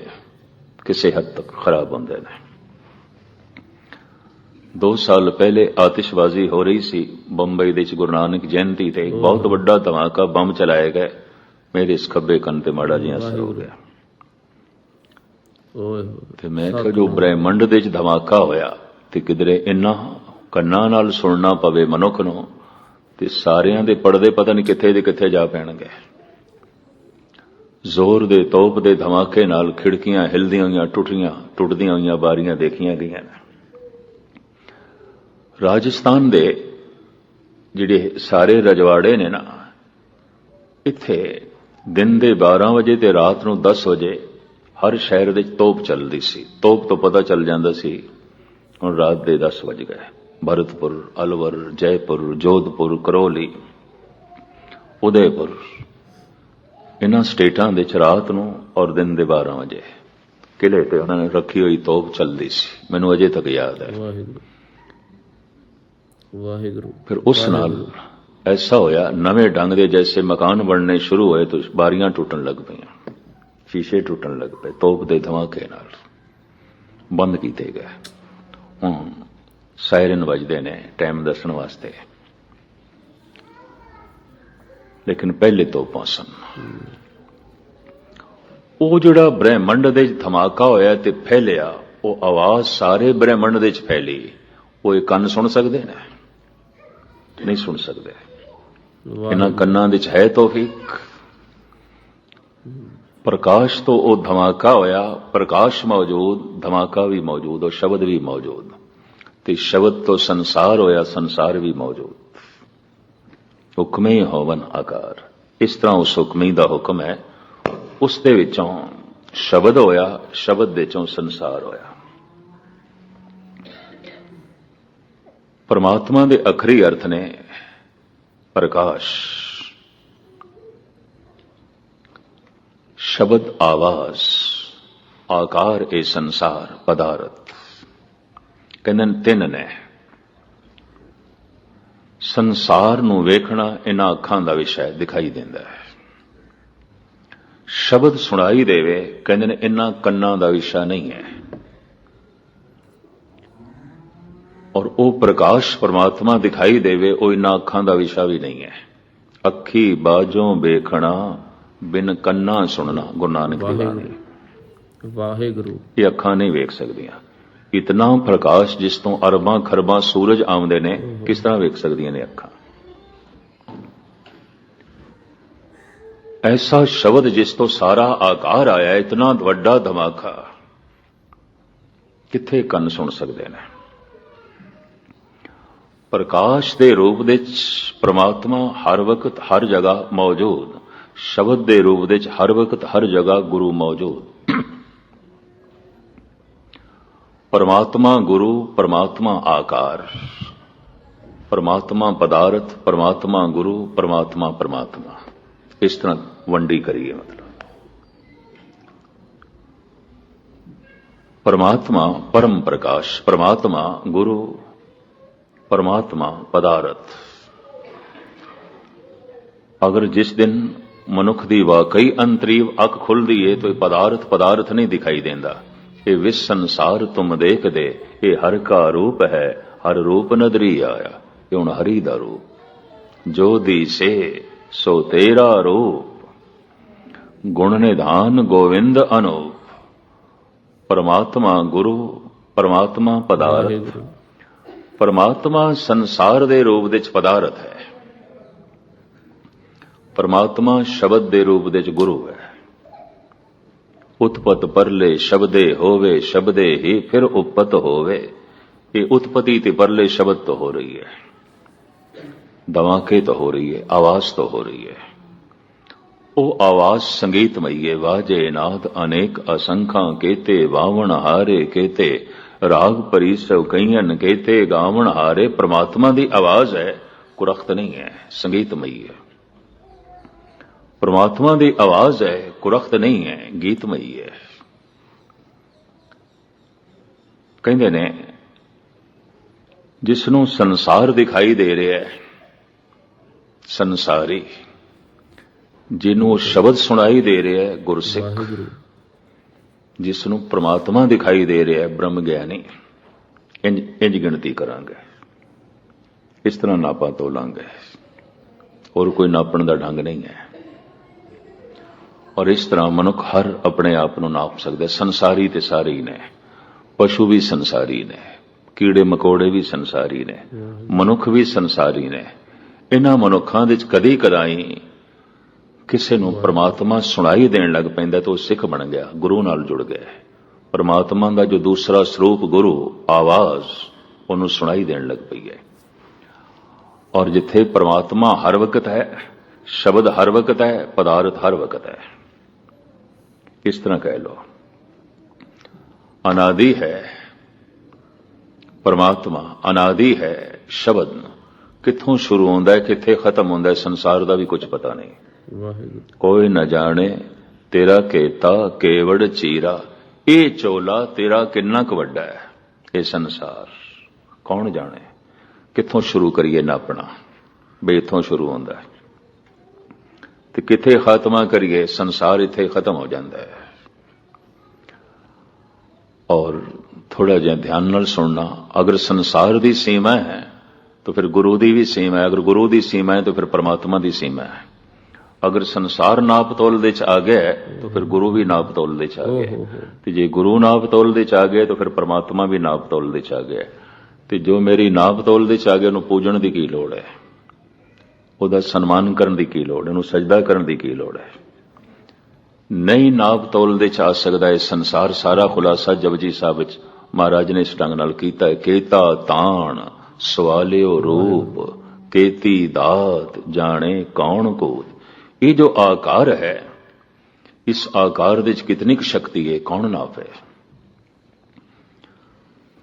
ਕਿਸੇ ਹੱਦ ਤੱਕ ਖਰਾਬ ਹੁੰਦੇ ਨੇ। ਦੋ ਸਾਲ ਪਹਿਲੇ ਆਤਿਸ਼ਬਾਜ਼ੀ ਹੋ ਰਹੀ ਸੀ ਬੰਬਈ ਦੇ ਵਿੱਚ ਗੁਰੂ ਨਾਨਕ ਜਯੰਤੀ ਤੇ। ਬਹੁਤ ਵੱਡਾ ਧਮਾਕਾ ਬੰਬ ਚਲਾਏ ਗਏ। ਮੇਰੇ ਇਸ ਖੱਬੇ ਕੰਨ ਤੇ ਮਾੜਾ ਜਿਹਾ ਅਸਰ ਹੋ ਗਿਆ। ਓਏ ਤੇ ਮੈਂ ਕਿਹਾ ਜੋ ਬ੍ਰਹਿਮੰਡ ਦੇ ਵਿੱਚ ਧਮਾਕਾ ਹੋਇਆ ਤੇ ਕਿਧਰੇ ਇੰਨਾ ਕੰਨਾਂ ਨਾਲ ਸੁਣਨਾ ਪਵੇ ਮਨੁੱਖ ਨੂੰ ਤੇ ਸਾਰਿਆਂ ਦੇ ਪਰਦੇ ਪਤਾ ਨਹੀਂ ਕਿੱਥੇ ਦੇ ਕਿੱਥੇ ਜਾ ਪੈਣਗੇ। ਜ਼ੋਰ ਦੇ ਤੋਪ ਦੇ ਧਮਾਕੇ ਨਾਲ ਖਿੜਕੀਆਂ ਹਿਲਦੀਆਂ ਹੋਈਆਂ ਟੁੱਟੀਆਂ ਟੁੱਟਦੀਆਂ ਹੋਈਆਂ ਬਾਰੀਆਂ ਦੇਖੀਆਂ ਗਈਆਂ ਰਾਜਸਥਾਨ ਦੇ ਜਿਹੜੇ ਸਾਰੇ ਰਜਵਾੜੇ ਨੇ ਨਾ ਇੱਥੇ ਦਿਨ ਦੇ 12 ਵਜੇ ਤੇ ਰਾਤ ਨੂੰ 10 ਵਜੇ ਹਰ ਸ਼ਹਿਰ ਦੇ ਵਿੱਚ ਤੋਪ ਚੱਲਦੀ ਸੀ। ਤੋਪ ਤੋਂ ਪਤਾ ਚੱਲ ਜਾਂਦਾ ਸੀ ਹੁਣ ਰਾਤ ਦੇ 10 ਵਜ ਗਏ। ਭਰਤਪੁਰ ਅਲਵਰ ਜੈਪੁਰ ਜੋਧਪੁਰ ਕਰੋਲੀ ਉਦੈਪੁਰ ਇਹਨਾਂ ਸਟੇਟਾਂ ਦੇ ਚ ਰਾਤ ਨੂੰ ਔਰ ਦਿਨ ਦੇ 12 ਵਜੇ ਕਿਲੇ ਤੇ ਉਹਨਾਂ ਨੇ ਰੱਖੀ ਹੋਈ ਤੋਪ ਚੱਲਦੀ ਸੀ। ਮੈਨੂੰ ਅਜੇ ਤੱਕ ਯਾਦ ਹੈ। ਵਾਹਿਗੁਰੂ। ਵਾਹਿਗੁਰੂ। ਫਿਰ ਉਸ ਨਾਲ ਐਸਾ ਹੋਇਆ, ਨਵੇਂ ਢੰਗ ਦੇ ਜੈਸੇ ਮਕਾਨ ਬਣਨੇ ਸ਼ੁਰੂ ਹੋਏ ਤਾਂ ਬਾਰੀਆਂ ਟੁੱਟਣ ਲੱਗ ਪਈਆਂ। ਸ਼ੀਸ਼ੇ ਟੁੱਟਣ ਲੱਗ ਪਏ, ਤੋਪ ਦੇ ਧਮਾਕੇ ਨਾਲ। ਬੰਦ ਕੀਤੇ ਗਏ। ਹੁਣ ਸਾਇਰਨ ਵੱਜਦੇ ਨੇ ਟਾਈਮ ਦੱਸਣ ਵਾਸਤੇ। ਲੇਕਿਨ ਪਹਿਲੇ ਤੋਪਾਂ ਸਨ। ਉਹ ਜਿਹੜਾ ਬ੍ਰਹਿਮੰਡ ਦੇ ਵਿੱਚ ਧਮਾਕਾ ਹੋਇਆ ਤੇ ਫੈਲਿਆ, ਉਹ ਆਵਾਜ਼ ਸਾਰੇ ਬ੍ਰਹਿਮੰਡ ਦੇ ਵਿੱਚ ਫੈਲੀ। ਉਹ ਇਹ ਕੰਨ ਸੁਣ ਸਕਦੇ ਨੇ? ਨਹੀਂ ਸੁਣ ਸਕਦੇ। ਇਹਨਾਂ ਕੰਨਾਂ ਵਿੱਚ ਹੈ ਤੌਫੀਕ। ਪ੍ਰਕਾਸ਼ ਤੋਂ ਉਹ ਧਮਾਕਾ ਹੋਇਆ। ਪ੍ਰਕਾਸ਼ ਮੌਜੂਦ ਧਮਾਕਾ ਵੀ ਮੌਜੂਦ ਔਰ ਸ਼ਬਦ ਵੀ ਮੌਜੂਦ। ਤੇ ਸ਼ਬਦ ਤੋਂ ਸੰਸਾਰ ਹੋਇਆ ਸੰਸਾਰ ਵੀ ਮੌਜੂਦ। ਹੁਕਮੇ ਹੋਵਨ ਆਕਾਰ। ਇਸ ਤਰ੍ਹਾਂ ਉਸ ਹੁਕਮੀ ਦਾ ਹੁਕਮ ਹੈ। ਉਸ ਦੇ ਵਿੱਚੋਂ ਸ਼ਬਦ ਹੋਇਆ ਸ਼ਬਦ ਦੇ ਵਿੱਚੋਂ ਸੰਸਾਰ ਹੋਇਆ। ਪਰਮਾਤਮਾ ਦੇ ਅਖਰੀ ਅਰਥ ਨੇ ਪ੍ਰਕਾਸ਼। ਸ਼ਬਦ ਆਵਾਜ਼, ਆਕਾਰ ਇਹ ਸੰਸਾਰ ਪਦਾਰਥ। ਕਹਿੰਦੇ ਨੇ ਤਿੰਨ ਨੇ। ਸੰਸਾਰ ਨੂੰ ਵੇਖਣਾ ਇਹਨਾਂ ਅੱਖਾਂ ਦਾ ਵਿਸ਼ਾ ਦਿਖਾਈ ਦਿੰਦਾ ਹੈ। ਸ਼ਬਦ ਸੁਣਾਈ ਦੇਵੇ ਕਹਿੰਦੇ ਨੇ ਇਹਨਾਂ ਕੰਨਾਂ ਦਾ ਵਿਸ਼ਾ ਨਹੀਂ ਹੈ। ਔਰ ਉਹ ਪ੍ਰਕਾਸ਼ ਪਰਮਾਤਮਾ ਦਿਖਾਈ ਦੇਵੇ ਉਹ ਇਹਨਾਂ ਅੱਖਾਂ ਦਾ ਵਿਸ਼ਾ ਵੀ ਨਹੀਂ ਹੈ। ਅੱਖੀ ਬਾਝੋਂ ਵੇਖਣਾ ਬਿਨ ਕੰਨਾਂ ਸੁਣਨਾ ਗੁਰੂ ਨਾਨਕ ਦੀ ਬਾਣੀ। ਵਾਹਿਗੁਰੂ। ਇਹ ਅੱਖਾਂ ਨਹੀਂ ਵੇਖ ਸਕਦੀਆਂ। ਇਤਨਾ ਪ੍ਰਕਾਸ਼ ਜਿਸ ਤੋਂ ਅਰਬਾਂ ਖਰਬਾਂ ਸੂਰਜ ਆਉਂਦੇ ਨੇ ਕਿਸ ਤਰ੍ਹਾਂ ਵੇਖ ਸਕਦੀਆਂ ਨੇ ਅੱਖਾਂ? ਐਸਾ ਸ਼ਬਦ ਜਿਸ ਤੋਂ ਸਾਰਾ ਆਕਾਰ ਆਇਆ ਇਤਨਾ ਵੱਡਾ ਧਮਾਕਾ। ਕਿੱਥੇ ਕੰਨ ਸੁਣ ਸਕਦੇ ਨੇ? ਪ੍ਰਕਾਸ਼ ਦੇ ਰੂਪ ਵਿੱਚ ਪ੍ਰਮਾਤਮਾ ਹਰ ਵਕਤ ਹਰ ਜਗ੍ਹਾ ਮੌਜੂਦ। ਸ਼ਬਦ ਦੇ ਰੂਪ ਵਿੱਚ ਹਰ ਵਕਤ ਹਰ ਜਗ੍ਹਾ ਗੁਰੂ ਮੌਜੂਦ। ਪਰਮਾਤਮਾ ਗੁਰੂ, ਪਰਮਾਤਮਾ ਆਕਾਰ। ਪਰਮਾਤਮਾ ਪਦਾਰਥ, ਪਰਮਾਤਮਾ ਗੁਰੂ, ਪਰਮਾਤਮਾ ਪਰਮਾਤਮਾ। ਇਸ ਤਰ੍ਹਾਂ ਵੰਡੀ ਕਰੀਏ ਮਤਲਬ। ਪਰਮਾਤਮਾ ਪਰਮ ਪ੍ਰਕਾਸ਼, ਪਰਮਾਤਮਾ ਗੁਰੂ ਪਰਮਾਤਮਾ ਪਦਾਰਥ। ਅਗਰ ਜਿਸ ਦਿਨ ਮਨੁੱਖ ਦੀ ਵਾਕਈ ਅੰਤਰੀਵ ਅੱਖ ਖੁੱਲਦੀ ਏ, ਤਾਂ ਪਦਾਰਥ ਪਦਾਰਥ ਨਹੀਂ ਦਿਖਾਈ ਦਿੰਦਾ। ਇਹ ਵਿਸ ਸੰਸਾਰ ਤੁਮ ਦੇਖਦੇ, ਇਹ ਹਰ ਕਾ ਰੂਪ ਹੈ, ਹਰ ਰੂਪ ਨਦਰੀ ਆਇਆ, ਇਹ ਹੁਣ ਹਰੀ ਦਾ ਰੂਪ। ਜੋ ਦੀਸੇ, ਸੋ ਤੇਰਾ ਰੂਪ। ਗੁਣ ਨਿਧਾਨ ਗੋਵਿੰਦ ਅਨੂਪ। ਪਰਮਾਤਮਾ ਗੁਰੂ, ਪਰਮਾਤਮਾ ਪਦਾਰਥ। ਪਰਮਾਤਮਾ ਸੰਸਾਰ ਦੇ ਰੂਪ ਵਿੱਚ ਪਦਾਰਥ ਹੈ। ਪਰਮਾਤਮਾ ਸ਼ਬਦ ਦੇ ਰੂਪ ਵਿੱਚ ਗੁਰੂ ਹੈ। ਉਤਪਤ ਪਰਲੇ ਸ਼ਬਦੇ ਹੋਵੇ, ਸ਼ਬਦੇ ਹੀ ਫਿਰ ਉਪਤ ਹੋਵੇ। ਇਹ ਉਤਪਤੀ ਤੇ ਪਰਲੇ ਸ਼ਬਦ ਤੋਂ ਹੋ ਰਹੀ ਹੈ। ਦਵਾਕੇ ਤੋਂ ਹੋ ਰਹੀ ਹੈ, ਆਵਾਜ਼ ਤੋਂ ਹੋ ਰਹੀ ਹੈ। ਉਹ ਆਵਾਜ਼ ਸੰਗੀਤਮਈ ਹੈ, ਵਾਜੇ ਨਾਦ ਅਨੇਕ ਅਸੰਖਾਂ ਕੇਤੇ, ਵਾਵਣ ਹਾਰੇ ਕੇਤੇ। ਰਾਗ ਭਰੀ ਸਭ ਕਈਆਂ ਨਕੇਤੇ ਗਾਵਣ ਹਾਰੇ, ਪ੍ਰਮਾਤਮਾ ਦੀ ਆਵਾਜ਼ ਹੈ, ਕੁਰਖਤ ਨਹੀਂ ਹੈ, ਸੰਗੀਤਮਈ ਹੈ। ਪ੍ਰਮਾਤਮਾ ਦੀ ਆਵਾਜ਼ ਹੈ, ਕੁਰਖਤ ਨਹੀਂ ਹੈ, ਗੀਤਮਈ ਹੈ। ਕਹਿੰਦੇ ਨੇ ਜਿਸ ਨੂੰ ਸੰਸਾਰ ਦਿਖਾਈ ਦੇ ਰਿਹਾ ਹੈ, ਸੰਸਾਰੀ, ਜਿਹਨੂੰ ਸ਼ਬਦ ਸੁਣਾਈ ਦੇ ਰਿਹਾ ਹੈ, ਗੁਰਸਿੱਖ। ਜਿਸ ਨੂੰ ਪ੍ਰਮਾਤਮਾ ਦਿਖਾਈ ਦੇ ਰਿਹਾ ਹੈ, ਬ੍ਰਹਮ ਗਿਆਨੀ ਇੰਜ ਇੰਜ ਗਿਣਤੀ ਕਰਾਂਗੇ। ਇਸ ਤਰ੍ਹਾਂ ਨਾਪਾ ਤੋਲਾਂਗੇ। ਹੋਰ ਕੋਈ ਨਾਪਣ ਦਾ ਢੰਗ ਨਹੀਂ ਹੈ। ਔਰ ਇਸ ਤਰ੍ਹਾਂ ਮਨੁੱਖ ਹਰ ਆਪਣੇ ਆਪ ਨੂੰ ਨਾਪ ਸਕਦਾ ਸੰਸਾਰੀ ਤੇ ਸਾਰੇ ਹੀ ਨੇ। ਪਸ਼ੂ ਵੀ ਸੰਸਾਰੀ ਨੇ। ਕੀੜੇ ਮਕੌੜੇ ਵੀ ਸੰਸਾਰੀ ਨੇ। ਮਨੁੱਖ ਵੀ ਸੰਸਾਰੀ ਨੇ। ਇਹਨਾਂ ਮਨੁੱਖਾਂ ਵਿੱਚ ਕਦੀ ਕਦਾਈ ਕਿਸੇ ਨੂੰ ਪ੍ਰਮਾਤਮਾ ਸੁਣਾਈ ਦੇਣ ਲੱਗ ਪੈਂਦਾ ਤਾਂ ਉਹ ਸਿੱਖ ਬਣ ਗਿਆ, ਗੁਰੂ ਨਾਲ ਜੁੜ ਗਿਆ ਪ੍ਰਮਾਤਮਾ ਦਾ ਜੋ ਦੂਸਰਾ ਸਰੂਪ ਗੁਰੂ, ਆਵਾਜ਼, ਉਹਨੂੰ ਸੁਣਾਈ ਦੇਣ ਲੱਗ ਪਈ ਹੈ। ਔਰ ਜਿੱਥੇ ਪ੍ਰਮਾਤਮਾ ਹਰ ਵਕਤ ਹੈ, ਸ਼ਬਦ ਹਰ ਵਕਤ ਹੈ, ਪਦਾਰਥ ਹਰ ਵਕਤ ਹੈ। ਇਸ ਤਰ੍ਹਾਂ ਕਹਿ ਲੋ ਅਨਾਦੀ ਹੈ, ਪਰਮਾਤਮਾ, ਅਨਾਦੀ ਹੈ, ਸ਼ਬਦ। ਕਿੱਥੋਂ ਸ਼ੁਰੂ ਹੁੰਦਾ ਹੈ, ਕਿੱਥੇ ਖਤਮ ਹੁੰਦਾ ਹੈ, ਸੰਸਾਰ ਦਾ ਵੀ ਕੁਝ ਪਤਾ ਨਹੀਂ। ਵਾਹਿਗੁਰੂ। ਕੋਈ ਨਾ ਜਾਣੇ ਤੇਰਾ ਕੇਤਾ ਕੇਵੜ ਚੀਰਾ, ਇਹ ਚੋਲਾ ਤੇਰਾ ਕਿੰਨਾ ਕੁ ਵੱਡਾ ਹੈ? ਇਹ ਸੰਸਾਰ, ਕੌਣ ਜਾਣੇ? ਕਿੱਥੋਂ ਸ਼ੁਰੂ ਕਰੀਏ ਨਾਪਣਾ ਬਈ ਇੱਥੋਂ ਸ਼ੁਰੂ ਹੁੰਦਾ ਹੈ। ਤੇ ਕਿੱਥੇ ਖਾਤਮਾ ਕਰੀਏ? ਸੰਸਾਰ ਇੱਥੇ ਖਤਮ ਹੋ ਜਾਂਦਾ ਹੈ। ਔਰ ਥੋੜਾ ਜਿਹਾ ਧਿਆਨ ਨਾਲ ਸੁਣਨਾ, ਅਗਰ ਸੰਸਾਰ ਦੀ ਸੀਮਾ ਹੈ, ਤਾਂ ਫਿਰ ਗੁਰੂ ਦੀ ਵੀ ਸੀਮਾ ਹੈ। ਅਗਰ ਗੁਰੂ ਦੀ ਸੀਮਾ ਹੈ, ਤਾਂ ਫਿਰ ਪਰਮਾਤਮਾ ਦੀ ਸੀਮਾ ਹੈ। ਅਗਰ ਸੰਸਾਰ ਨਾਪ ਤੋਲ ਦੇ ਚ ਆ ਗਿਆ ਹੈ, ਤਾਂ ਫਿਰ ਗੁਰੂ ਵੀ ਨਾਪ ਤੋਲ ਦੇ ਚ ਆ ਗਿਆ ਹੋ। ਹੈ। ਹੋ। ਤੇ ਜੇ ਗੁਰੂ ਨਾਪ ਤੋਲ ਦੇ ਚ ਆ ਗਿਆ ਤਾਂ ਫਿਰ ਪਰਮਾਤਮਾ ਵੀ ਨਾਪ ਤੋਲ ਦੇ ਚ ਆ ਗਿਆ ਹੈ। ਤੇ ਜੋ ਮੇਰੀ ਨਾਪ ਤੋਲ ਦੇ ਚ ਆ ਗਿਆ ਉਹਨੂੰ ਪੂਜਣ ਦੀ ਕੀ ਲੋੜ ਹੈ? ਉਹਦਾ ਸਨਮਾਨ ਕਰਨ ਦੀ ਕੀ ਲੋੜ ਇਹਨੂੰ ਸਜਦਾ ਕਰਨ ਦੀ ਕੀ ਲੋੜ ਹੈ? ਨਹੀਂ ਨਾਪ ਤੋਲ ਦੇ ਚ ਆ ਸਕਦਾ ਇਹ ਸੰਸਾਰ ਸਾਰਾ ਖੁਲਾਸਾ ਜਪਜੀ ਸਾਹਿਬ ਵਿੱਚ ਮਹਾਰਾਜ ਨੇ ਇਸ ਢੰਗ ਨਾਲ ਕੀਤਾ ਹੈ। ਕੇਤਾ ਤਾਣ ਸਵਾਲਿਓ ਰੂਪ ਕੇਤੀ ਦਾਤ ਜਾਣੇ ਕੌਣ ਕੋ ਇਹ ਜੋ ਆਕਾਰ ਹੈ, ਇਸ ਆਕਾਰ ਦੇ ਚ ਕਿਤਨੀ ਕੁ ਸ਼ਕਤੀ ਹੈ, ਕੌਣ ਨਾਪੇ?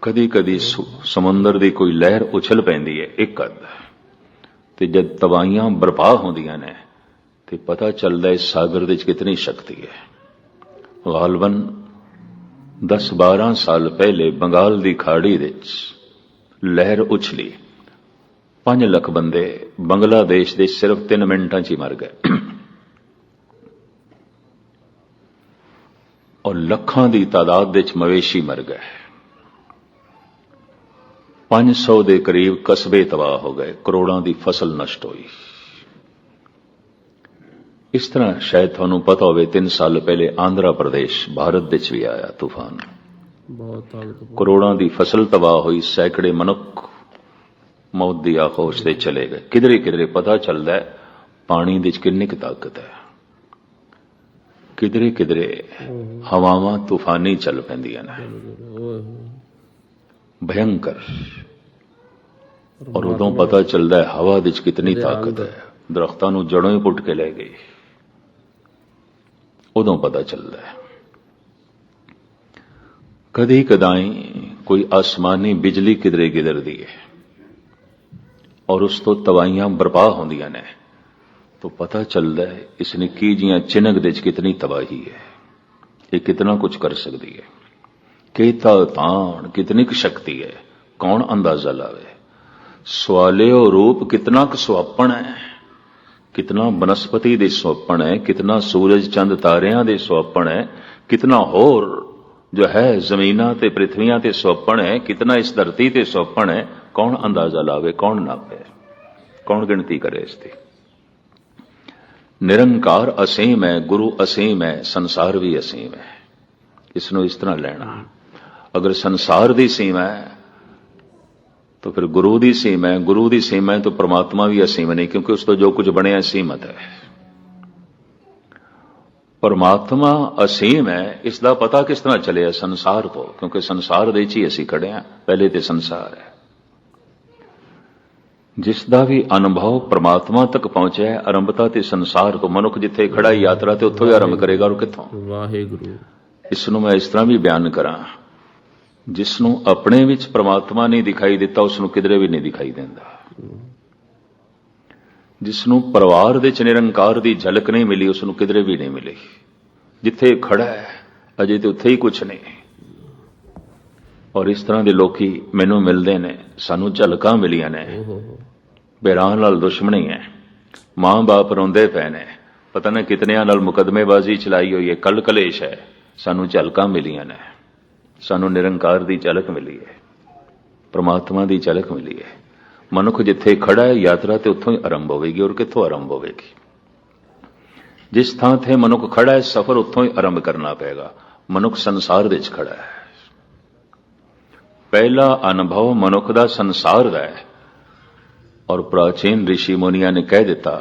ਕਦੀ ਕਦੀ ਸਮੁੰਦਰ ਦੀ ਕੋਈ ਲਹਿਰ ਉਛਲ ਪੈਂਦੀ ਹੈ, ਇੱਕ ਅੱਧ। ਤੇ ਜਦ ਤਵਾਈਆਂ ਬਰਪਾ ਹੁੰਦੀਆਂ ਨੇ, ਤੇ ਪਤਾ ਚੱਲਦਾ ਇਸ ਸਾਗਰ ਦੇ ਵਿੱਚ ਕਿਤਨੀ ਸ਼ਕਤੀ ਹੈ। ਗਾਲਬਨ 10-12 ਸਾਲ ਪਹਿਲੇ ਬੰਗਾਲ ਦੀ ਖਾੜੀ ਵਿੱਚ ਲਹਿਰ ਉਛਲੀ। 5 ਲੱਖ ਬੰਦੇ ਬੰਗਲਾਦੇਸ਼ ਦੇ ਸਿਰਫ 3 ਮਿੰਟਾਂ 'ਚ ਹੀ ਮਰ ਗਏ। ਔਰ ਲੱਖਾਂ ਦੀ ਤਾਦਾਦ ਵਿੱਚ ਮਵੇਸ਼ੀ ਮਰ ਗਏ। 500 ਦੇ ਕਰੀਬ ਕਸਬੇ ਤਬਾਹ ਹੋ ਗਏ ਕਰੋੜਾਂ ਦੀ ਫਸਲ ਨਸ਼ਟ ਹੋਈ। ਇਸ ਤਰ੍ਹਾਂ ਸ਼ਾਇਦ ਤੁਹਾਨੂੰ ਪਤਾ ਹੋਵੇ 3 ਸਾਲ ਪਹਿਲੇ ਆਂਧਰਾ ਪ੍ਰਦੇਸ਼ ਭਾਰਤ ਵਿੱਚ ਵੀ ਆਇਆ ਤੂਫਾਨ। ਬਹੁਤ ਕਰੋੜਾਂ ਦੀ ਫਸਲ ਤਬਾਹ ਹੋਈ ਸੈਂਕੜੇ ਮਨੁੱਖ ਮੌਤ ਦੀ ਆਖੋਸ਼ ਤੇ ਚਲੇ ਗਏ। ਕਿਧਰੇ ਕਿਧਰੇ ਪਤਾ ਚੱਲਦਾ ਪਾਣੀ ਦੇ ਵਿੱਚ ਕਿੰਨੀ ਕੁ ਤਾਕਤ ਹੈ। ਕਿਧਰੇ ਕਿਧਰੇ ਹਵਾਵਾਂ ਤੂਫਾਨੀ ਚੱਲ ਪੈਂਦੀਆਂ ਨੇ। ਭਯੰਕਰ। ਔਰ ਉਦੋਂ ਪਤਾ ਚੱਲਦਾ ਹੈ ਹਵਾ ਵਿੱਚ ਕਿੰਨੀ ਤਾਕਤ ਹੈ। ਦਰਖਤਾਂ ਨੂੰ ਜੜੋਂ ਹੀ ਪੁੱਟ ਕੇ ਲੈ ਗਈ ਉਦੋਂ ਪਤਾ ਚੱਲਦਾ ਹੈ। ਕਦੀ ਕਦਾਈ ਕੋਈ ਅਸਮਾਨੀ ਬਿਜਲੀ ਕਿਧਰੇ ਕਿਧਰ ਦੀ ਹੈ। ਔਰ ਉਸ ਤੋਂ ਤਵਾਈਆਂ ਬਰਪਾ ਹੁੰਦੀਆਂ ਨੇ। ਤਾਂ ਪਤਾ ਚੱਲਦਾ ਹੈ, ਇਸ ਨਿੱਕੀ ਜੀਆਂ ਚਿਨਕ ਦੇ ਚ ਕਿਤਨੀ ਤਬਾਹੀ ਹੈ। ਇਹ ਕਿਤਨਾ ਕੁਝ ਕਰ ਸਕਦੀ ਹੈ। ਕੇਤਾ ਤਾਣ, ਕਿਤਨੀ ਕੁ ਸ਼ਕਤੀ ਹੈ। ਕੌਣ ਅੰਦਾਜ਼ਾ ਲਾਵੇ? ਸਵਾਲਿਓ ਰੂਪ ਕਿਤਨਾ ਕੁ ਸੁਆਪਣ ਹੈ? ਕਿਤਨਾ ਬਨਸਪਤੀ ਦੇ ਸੁਆਪਣ ਹੈ? ਕਿਤਨਾ ਸੂਰਜ ਚੰਦ ਤਾਰਿਆਂ ਦੇ ਸੁਆਪਣ ਹੈ? ਕਿਤਨਾ ਹੋਰ ਜੋ ਹੈ ਜ਼ਮੀਨਾਂ ਤੇ ਪ੍ਰithviਆਂ ਤੇ ਸੁਆਪਣ ਹੈ ਕਿਤਨਾ ਇਸ ਧਰਤੀ ਤੇ ਸੁਆਪਣ ਹੈ ਕੌਣ ਅੰਦਾਜ਼ਾ ਲਾਵੇ ਕੌਣ ਨਾਪੇ ਕੌਣ ਗਿਣਤੀ ਕਰੇ ਇਸ ਦੀ ਨਿਰੰਕਾਰ ਅਸੀਮ ਹੈ ਗੁਰੂ ਅਸੀਮ ਹੈ ਸੰਸਾਰ ਵੀ ਅਸੀਮ ਹੈ ਇਸ ਨੂੰ ਇਸ ਤਰ੍ਹਾਂ ਲੈਣਾ ਅਗਰ ਸੰਸਾਰ ਦੀ ਸੀਮਾ ਹੈ ਤਾਂ ਫਿਰ ਗੁਰੂ ਦੀ ਸੀਮਾ ਹੈ ਗੁਰੂ ਦੀ ਸੀਮਾ ਹੈ ਤਾਂ ਪ੍ਰਮਾਤਮਾ ਵੀ ਅਸੀਮ ਨਹੀਂ ਕਿਉਂਕਿ ਉਸ ਤੋਂ ਜੋ ਕੁਝ ਬਣਿਆ ਸੀਮਤ ਹੈ ਪਰਮਾਤਮਾ ਅਸੀਮ ਹੈ ਇਸ ਦਾ ਪਤਾ ਕਿਸ ਤਰ੍ਹਾਂ ਚੱਲਿਆ ਸੰਸਾਰ ਤੋਂ? ਕਿਉਂਕਿ ਸੰਸਾਰ ਦੇ ਵਿੱਚ ਹੀ ਅਸੀਂ ਖੜੇ ਹਾਂ ਪਹਿਲੇ ਤੇ ਸੰਸਾਰ ਹੈ। ਜਿਸ ਦਾ ਵੀ ਅਨੁਭਵ ਪ੍ਰਮਾਤਮਾ ਤੱਕ ਪਹੁੰਚਿਆ ਹੈ ਆਰੰਭਤਾ ਤੇ ਸੰਸਾਰ ਤੋਂ ਮਨੁੱਖ ਜਿੱਥੇ ਖੜਾ ਹੈ ਯਾਤਰਾ ਤੇ ਉੱਥੋਂ ਹੀ ਆਰੰਭ ਕਰੇਗਾ ਔਰ ਕਿੱਥੋਂ? ਵਾਹਿਗੁਰੂ। ਇਸ ਨੂੰ ਮੈਂ ਇਸ ਤਰ੍ਹਾਂ ਵੀ ਬਿਆਨ ਕਰਾਂ। ਜਿਸ ਨੂੰ ਆਪਣੇ ਵਿੱਚ ਪ੍ਰਮਾਤਮਾ ਨਹੀਂ ਦਿਖਾਈ ਦਿੱਤਾ ਉਸ ਨੂੰ ਕਿਧਰੇ ਵੀ ਨਹੀਂ ਦਿਖਾਈ ਦਿੰਦਾ। ਜਿਸ ਨੂੰ ਪਰਿਵਾਰ ਦੇ ਚ ਨਿਰੰਕਾਰ ਦੀ ਝਲਕ ਨਹੀਂ ਮਿਲੀ ਉਸ ਨੂੰ ਕਿਧਰੇ ਵੀ ਨਹੀਂ ਮਿਲੀ। ਜਿੱਥੇ ਖੜਾ ਹੈ ਅਜੇ ਤੇ ਉੱਥੇ ਹੀ ਕੁਝ ਨਹੀਂ। ਔਰ ਇਸ ਤਰ੍ਹਾਂ ਦੇ ਲੋਕੀ ਮੈਨੂੰ ਮਿਲਦੇ ਨੇ ਸਾਨੂੰ ਝਲਕਾਂ ਮਿਲੀਆਂ ਨੇ। ਬੇਰਾਂ ਨਾਲ ਦੁਸ਼ਮਣੀ ਹੈ। ਮਾਂ-ਬਾਪ ਰੋਂਦੇ ਪਏ ਨੇ। ਪਤਾ ਨਾ ਕਿਤਨਿਆਂ ਨਾਲ ਮੁਕਦਮੇਬਾਜ਼ੀ ਚਲਾਈ ਹੋਈ ਹੈ ਕੱਲ ਕਲੇਸ਼ ਹੈ। ਸਾਨੂੰ ਝਲਕਾਂ ਮਿਲੀਆਂ ਨੇ। ਸਾਨੂੰ ਨਿਰੰਕਾਰ ਦੀ ਝਲਕ ਮਿਲੀ ਹੈ। ਪ੍ਰਮਾਤਮਾ ਦੀ ਝਲਕ ਮਿਲੀ ਹੈ। ਮਨੁੱਖ ਜਿੱਥੇ ਖੜਾ ਹੈ ਯਾਤਰਾ ਤੇ ਉੱਥੋਂ ਹੀ ਆਰੰਭ ਹੋਵੇਗੀ ਔਰ ਕਿੱਥੋਂ ਆਰੰਭ ਹੋਵੇਗੀ ਜਿਸ ਥਾਂ ਤੇ ਮਨੁੱਖ ਖੜਾ ਹੈ ਸਫ਼ਰ ਉੱਥੋਂ ਹੀ ਆਰੰਭ ਕਰਨਾ ਪਏਗਾ ਮਨੁੱਖ ਸੰਸਾਰ ਦੇ ਵਿੱਚ ਖੜਾ ਹੈ ਪਹਿਲਾ ਅਨੁਭਵ ਮਨੁੱਖ ਦਾ ਸੰਸਾਰ ਦਾ ਹੈ ਔਰ ਪ੍ਰਾਚੀਨ ઋષਿ ਮੁਨੀਆਂ ਨੇ ਕਹਿ ਦਿੱਤਾ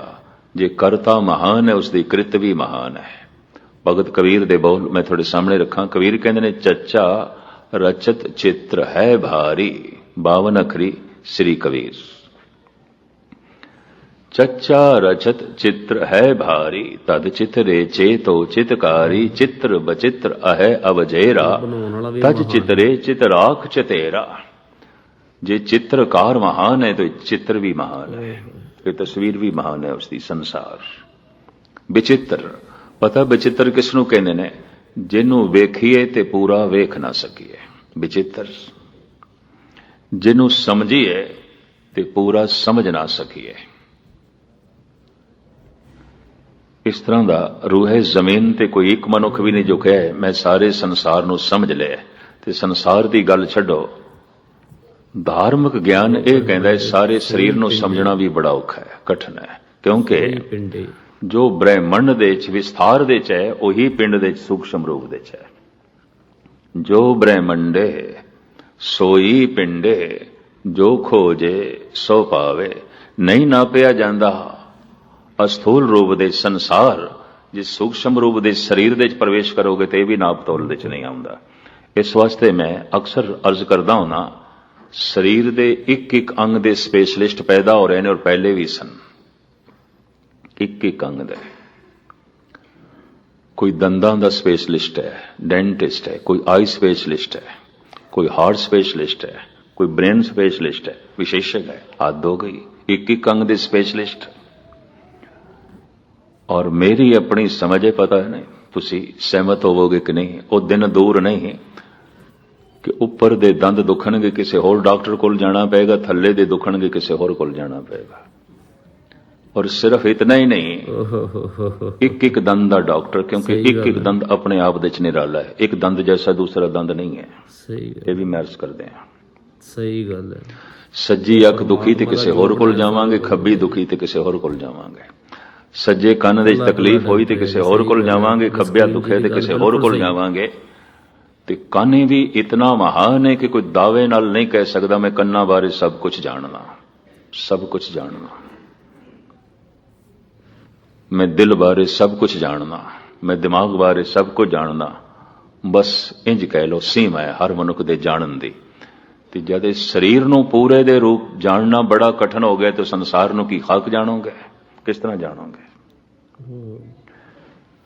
ਜੇ ਕਰਤਾ ਮਹਾਨ ਹੈ ਉਸ ਦੀ ਕ੍ਰਿਤ ਵੀ ਮਹਾਨ ਹੈ ਭਗਤ ਕਬੀਰ ਦੇ ਬੋਲ ਮੈਂ ਤੁਹਾਡੇ ਸਾਹਮਣੇ ਰੱਖਾਂ ਕਬੀਰ ਕਹਿੰਦੇ ਨੇ ਚੱਚਾ ਰਚਤ ਚਿੱਤਰ ਹੈ ਭਾਰੀ 52 ਅਖਰੀ ਚਿੱਤਰ ਹੈ ਭਾਰੀ ਤਦ ਚਿਤਰੇ ਚੇਤੋ ਚਿਤਕਾਰੀ ਚਿੱਤਰ ਬਚਿੱਤਰ ਅਹੈ ਅਵਜੇਰਾ। ਬਣਾਉਣ ਵਾਲਾ ਵੀ ਤਜ ਚਿਤਰੇ ਚਿਤ ਰਾਖ ਚਤੇਰਾ। ਜੇ ਚਿੱਤਰਕਾਰ ਮਹਾਨ ਹੈ ਤਾਂ ਚਿੱਤਰ ਵੀ ਮਹਾਨ ਹੈ। ਇਹ ਤਸਵੀਰ ਵੀ ਮਹਾਨ ਹੈ ਉਸ ਦੀ ਸੰਸਾਰ। ਵਿਚਿੱਤਰ। ਪਤਾ ਵਿਚਿੱਤਰ ਕਿਸ ਨੂੰ ਕਹਿੰਦੇ ਨੇ? ਜਿਹਨੂੰ ਵੇਖੀਏ ਤੇ ਪੂਰਾ ਵੇਖ ਨਾ ਸਕੀਏ। ਵਿਚਿੱਤਰ। ਜਿਹਨੂੰ ਸਮਝੀਏ ਤੇ ਪੂਰਾ ਸਮਝ ਨਾ ਸਕੀਏ ਇਸ ਤਰ੍ਹਾਂ ਦਾ ਰੂਹ ਹੈ ਜ਼ਮੀਨ ਤੇ ਕੋਈ ਇੱਕ ਮਨੁੱਖ ਵੀ ਨਹੀਂ ਜੋ ਕਹੇ ਮੈਂ ਸਾਰੇ ਸੰਸਾਰ ਨੂੰ ਸਮਝ ਲਿਆ ਤੇ ਸੰਸਾਰ ਦੀ ਗੱਲ ਛੱਡੋ ਧਾਰਮਿਕ ਗਿਆਨ ਇਹ ਕਹਿੰਦਾ ਹੈ ਸਾਰੇ ਸਰੀਰ ਨੂੰ ਸਮਝਣਾ ਵੀ ਬੜਾ ਔਖਾ ਹੈ ਕਠਿਨ ਹੈ ਕਿਉਂਕਿ ਜੋ ਬ੍ਰਹਿਮੰਡ ਦੇ ਚ ਵਿਸਥਾਰ ਦੇ ਚ ਹੈ ਉਹੀ ਪਿੰਡ ਦੇ ਚ ਸੂਖਸ਼ਮ ਰੂਪ ਦੇ ਚ ਹੈ ਜੋ ਬ੍ਰਹਿਮੰਡੇ ਸੋਈ ਪਿੰਡੇ, ਜੋ ਖੋਜੇ, ਸੋ ਪਾਵੇ। ਨਹੀਂ ਨਾਪਿਆ ਜਾਂਦਾ। ਅਸਥੂਲ ਰੂਪ ਦੇ ਸੰਸਾਰ ਜੇ ਸੂਖਸ਼ਮ ਰੂਪ ਦੇ ਸਰੀਰ ਦੇ ਵਿੱਚ ਪ੍ਰਵੇਸ਼ ਕਰੋਗੇ, ਤੇ ਇਹ ਵੀ ਨਾਪ ਤੋਲ ਦੇ ਚ ਨਹੀਂ ਆਉਂਦਾ। ਇਸ ਵਾਸਤੇ ਮੈਂ ਅਕਸਰ ਅਰਜ਼ ਕਰਦਾ ਹਾਂ ਸਰੀਰ ਦੇ ਇੱਕ ਇੱਕ ਅੰਗ ਦੇ ਸਪੈਸ਼ਲਿਸਟ ਪੈਦਾ ਹੋ ਰਹੇ ਨੇ ਔਰ ਪਹਿਲੇ ਵੀ ਸਨ। ਇੱਕ ਇੱਕ ਅੰਗ ਦੇ। ਕੋਈ ਦੰਦਾਂ ਦਾ ਸਪੈਸ਼ਲਿਸਟ ਹੈ, ਡੈਂਟਿਸਟ ਹੈ, ਕੋਈ ਆਈ ਸਪੈਸ਼ਲਿਸਟ ਹੈ। ਕੋਈ ਹਾਰਟ ਸਪੈਸ਼ਲਿਸਟ ਹੈ, ਕੋਈ ਬ੍ਰੇਨ ਸਪੈਸ਼ਲਿਸਟ ਹੈ, ਵਿਸ਼ੇਸ਼ਕ ਹੈ, ਹੱਦ ਹੋ ਗਈ। ਇੱਕ ਇੱਕ ਅੰਗ ਦੇ ਸਪੈਸ਼ਲਿਸਟ ਔਰ ਮੇਰੀ ਆਪਣੀ ਸਮਝ ਹੈ, ਪਤਾ ਨਹੀਂ ਤੁਸੀਂ ਸਹਿਮਤ ਹੋਵੋਗੇ ਕਿ ਨਹੀਂ, ਉਹ ਦਿਨ ਦੂਰ ਨਹੀਂ। ਕਿ ਉੱਪਰ ਦੇ ਦੰਦ ਦੁਖਣਗੇ, ਕਿਸੇ ਹੋਰ ਡਾਕਟਰ ਕੋਲ ਜਾਣਾ ਪਏਗਾ, ਥੱਲੇ ਦੇ ਦੁਖਣਗੇ, ਕਿਸੇ ਹੋਰ ਕੋਲ ਜਾਣਾ ਪਏਗਾ। ਔਰ ਸਿਰਫ ਇਤਨਾ ਹੀ ਨਹੀਂ ਇੱਕ ਇੱਕ ਦੰਦ ਦਾ ਡਾਕਟਰ ਕਿਉਂਕਿ ਇੱਕ ਇੱਕ ਦੰਦ ਆਪਣੇ ਆਪ ਦੇ ਚ ਨਿਰਾਲਾ ਹੈ। ਇੱਕ ਦੰਦ ਜੈਸਾ ਦੂਸਰਾ ਦੰਦ ਨਹੀਂ ਹੈ। ਸਹੀ ਇਹ ਵੀ ਮੈਂ ਅਰਜ਼ ਕਰਦੇ ਹਾਂ। ਸਹੀ ਗੱਲ ਹੈ। ਸੱਜੀ ਅੱਖ ਦੁਖੀ ਤੇ ਕਿਸੇ ਹੋਰ ਕੋਲ ਜਾਵਾਂਗੇ ਖੱਬੀ ਦੁਖੀ ਤੇ ਕਿਸੇ ਹੋਰ ਕੋਲ ਜਾਵਾਂਗੇ। ਸੱਜੇ ਕੰਨ ਦੇ ਤਕਲੀਫ ਹੋਈ ਤੇ ਕਿਸੇ ਹੋਰ ਕੋਲ ਜਾਵਾਂਗੇ ਖੱਬਿਆ ਦੁਖੇ ਤੇ ਕਿਸੇ ਹੋਰ ਕੋਲ ਜਾਵਾਂਗੇ। ਤੇ ਕੰਨ ਵੀ ਇਤਨਾ ਮਹਾਨ ਹੈ ਕਿ ਕੋਈ ਦਾਅਵੇ ਨਾਲ ਨਹੀਂ ਕਹਿ ਸਕਦਾ ਮੈਂ ਕੰਨਾਂ ਬਾਰੇ ਸਭ ਕੁਝ ਜਾਣਦਾ ਸਭ ਕੁਝ ਜਾਣਦਾ ਮੈਂ ਦਿਲ ਬਾਰੇ ਸਭ ਕੁਝ ਜਾਣਨਾ ਮੈਂ ਦਿਮਾਗ ਬਾਰੇ ਸਭ ਕੁਝ ਜਾਣਨਾ ਬਸ ਇੰਜ ਕਹਿ ਲੋ ਸੀਮਾ ਹੈ ਹਰ ਮਨੁੱਖ ਦੇ ਜਾਣਨ ਦੀ। ਤੇ ਜਦ ਇਸ ਸਰੀਰ ਨੂੰ ਪੂਰੇ ਦੇ ਰੂਪ ਜਾਣਨਾ ਬੜਾ ਕਠਨ ਹੋ ਗਿਆ, ਤੇ ਸੰਸਾਰ ਨੂੰ ਕੀ ਖਾਕ ਜਾਣੋਗੇ? ਕਿਸ ਤਰ੍ਹਾਂ ਜਾਣੋਗੇ?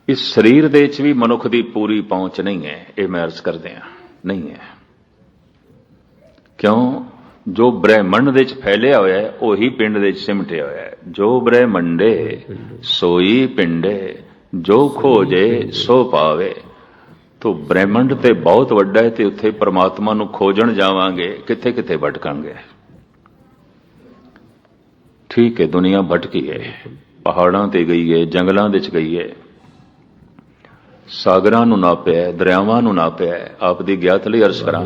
ਇਸ ਸਰੀਰ ਦੇ ਵਿੱਚ ਵੀ ਮਨੁੱਖ ਦੀ ਪੂਰੀ ਪਹੁੰਚ ਨਹੀਂ ਹੈ, ਇਹ ਮੈਂ ਅਰਜ਼ ਕਰਦੇ ਹਾਂ। ਨਹੀਂ ਹੈ। ਕਿਉਂ? ਜੋ ਬ੍ਰਹਿਮੰਡ ਦੇ ਵਿੱਚ ਫੈਲਿਆ ਹੋਇਆ ਹੈ ਉਹੀ ਪਿੰਡ ਦੇ ਵਿੱਚ ਸਿਮਟਿਆ ਹੋਇਆ ਹੈ। ਜੋ ਬ੍ਰਹਿਮੰਡੇ ਸੋਈ ਪਿੰਡੇ ਜੋ ਖੋਜੇ ਸੋ ਪਾਵੇ। ਤੋ ਬ੍ਰਹਿਮੰਡ ਤੇ ਬਹੁਤ ਵੱਡਾ ਹੈ ਤੇ ਉੱਥੇ ਪ੍ਰਮਾਤਮਾ ਨੂੰ ਖੋਜਣ ਜਾਵਾਂਗੇ ਕਿੱਥੇ ਕਿੱਥੇ ਭਟਕਾਂਗੇ। ਠੀਕ ਹੈ ਦੁਨੀਆ ਭਟਕੀ ਹੈ। ਪਹਾੜਾਂ ਤੇ ਗਈ ਹੈ ਜੰਗਲਾਂ ਦੇ ਚ ਗਈ ਹੈ। ਸਾਗਰਾਂ ਨੂੰ ਨਾਪਿਆ ਦਰਿਆਵਾਂ ਨੂੰ ਨਾਪਿਆ। ਆਪ ਦੀ ਗਿਆਤ ਲਈ ਅਰਜ਼ ਕਰਾਂ।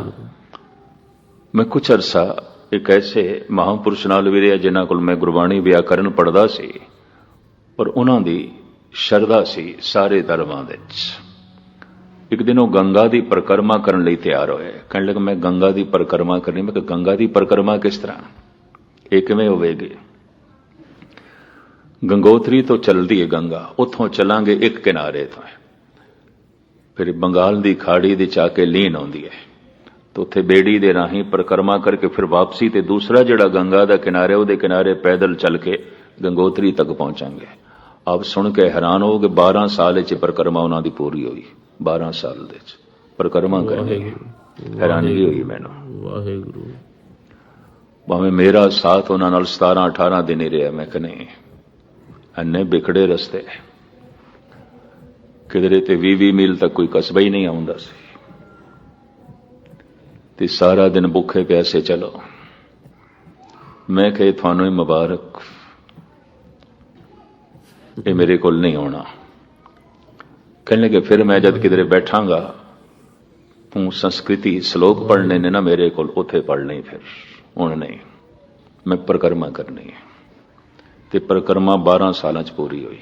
ਮੈਂ ਕੁਝ ਅਰਸਾ ਇੱਕ ਐਸੇ ਮਹਾਂਪੁਰਸ਼ ਨਾਲ ਵੀ ਰਿਹਾ ਜਿਨ੍ਹਾਂ ਕੋਲ ਮੈਂ ਗੁਰਬਾਣੀ ਵਿਆਕਰਨ ਪੜ੍ਹਦਾ ਸੀ, ਪਰ ਉਹਨਾਂ ਦੀ ਸ਼ਰਧਾ ਸੀ ਸਾਰੇ ਧਰਮਾਂ ਦੇ ਵਿੱਚ। ਇੱਕ ਦਿਨ ਉਹ ਗੰਗਾ ਦੀ ਪਰਿਕਰਮਾ ਕਰਨ ਲਈ ਤਿਆਰ ਹੋਏ। ਕਹਿਣ ਲੱਗੇ, ਮੈਂ ਗੰਗਾ ਦੀ ਪਰਿਕਰਮਾ ਕਰਨੀ, ਮੈਂ ਕਿਹਾ, ਗੰਗਾ ਦੀ ਪਰਿਕਰਮਾ ਕਿਸ ਤਰ੍ਹਾਂ? ਇਹ ਕਿਵੇਂ ਹੋਵੇਗੀ? ਗੰਗੋਤਰੀ ਤੋਂ ਚੱਲਦੀ ਹੈ ਗੰਗਾ। ਉੱਥੋਂ ਚੱਲਾਂਗੇ ਇੱਕ ਕਿਨਾਰੇ ਤੋਂ। ਫਿਰ ਬੰਗਾਲ ਦੀ ਖਾੜੀ ਦੇ ਚਾ ਕੇ ਲੀਨ ਆਉਂਦੀ ਹੈ। ਤੇ ਉੱਥੇ ਬੇੜੀ ਦੇ ਰਾਹੀਂ ਪਰਿਕਰਮਾ ਕਰਕੇ ਫਿਰ ਵਾਪਸੀ ਤੇ ਦੂਸਰਾ ਜਿਹੜਾ ਗੰਗਾ ਦਾ ਕਿਨਾਰੇ ਉਹਦੇ ਕਿਨਾਰੇ ਪੈਦਲ ਚੱਲ ਕੇ ਗੰਗੋਤਰੀ ਤੱਕ ਪਹੁੰਚਾਂਗੇ। ਆਪ ਸੁਣ ਕੇ ਹੈਰਾਨ ਹੋਗੇ 12 ਸਾਲ ਵਿੱਚ ਪਰਿਕਰਮਾ ਉਹਨਾਂ ਦੀ ਪੂਰੀ ਹੋਈ। 12 ਸਾਲ ਦੇ ਵਿੱਚ ਪਰਿਕਰਮਾ ਕਰਨੀ ਹੈਰਾਨਗੀ ਹੋਈ ਮੈਨੂੰ। ਵਾਹਿਗੁਰੂ। ਭਾਵੇਂ ਮੇਰਾ ਸਾਥ ਉਹਨਾਂ ਨਾਲ 17 18 ਦਿਨ ਹੀ ਰਿਹਾ ਮੈਂ ਕਿ ਨਹੀਂ ਅੰਨੇ ਵਿਖੜੇ ਰਸਤੇ। ਕਿਧਰੇ ਤੇ 20 20 ਮੀਲ ਤੱਕ ਕੋਈ ਕਸਬਾ ਹੀ ਨਹੀਂ ਆਉਂਦਾ ਸੀ। ਤੇ ਸਾਰਾ ਦਿਨ ਭੁੱਖੇ ਪਿਆਸੇ ਚਲੋ ਮੈਂ ਕਹੇ ਤੁਹਾਨੂੰ ਹੀ ਮੁਬਾਰਕ ਇਹ ਮੇਰੇ ਕੋਲ ਨਹੀਂ ਆਉਣਾ ਕਹਿਣ ਲੱਗੇ ਫਿਰ ਮੈਂ ਜਦ ਕਿਧਰੇ ਬੈਠਾਂਗਾ ਤੂੰ ਸੰਸਕ੍ਰਿਤੀ ਸ਼ਲੋਕ ਪੜ੍ਹਨੇ ਨੇ ਨਾ ਮੇਰੇ ਕੋਲ ਉੱਥੇ ਪੜ੍ਹਨੇ ਫਿਰ ਹੁਣ ਨਹੀਂ ਮੈਂ ਪ੍ਰਕਰਮਾ ਕਰਨੀ ਹੈ ਤੇ ਪ੍ਰਕਰਮਾ 12 ਸਾਲਾਂ ਚ ਪੂਰੀ ਹੋਈ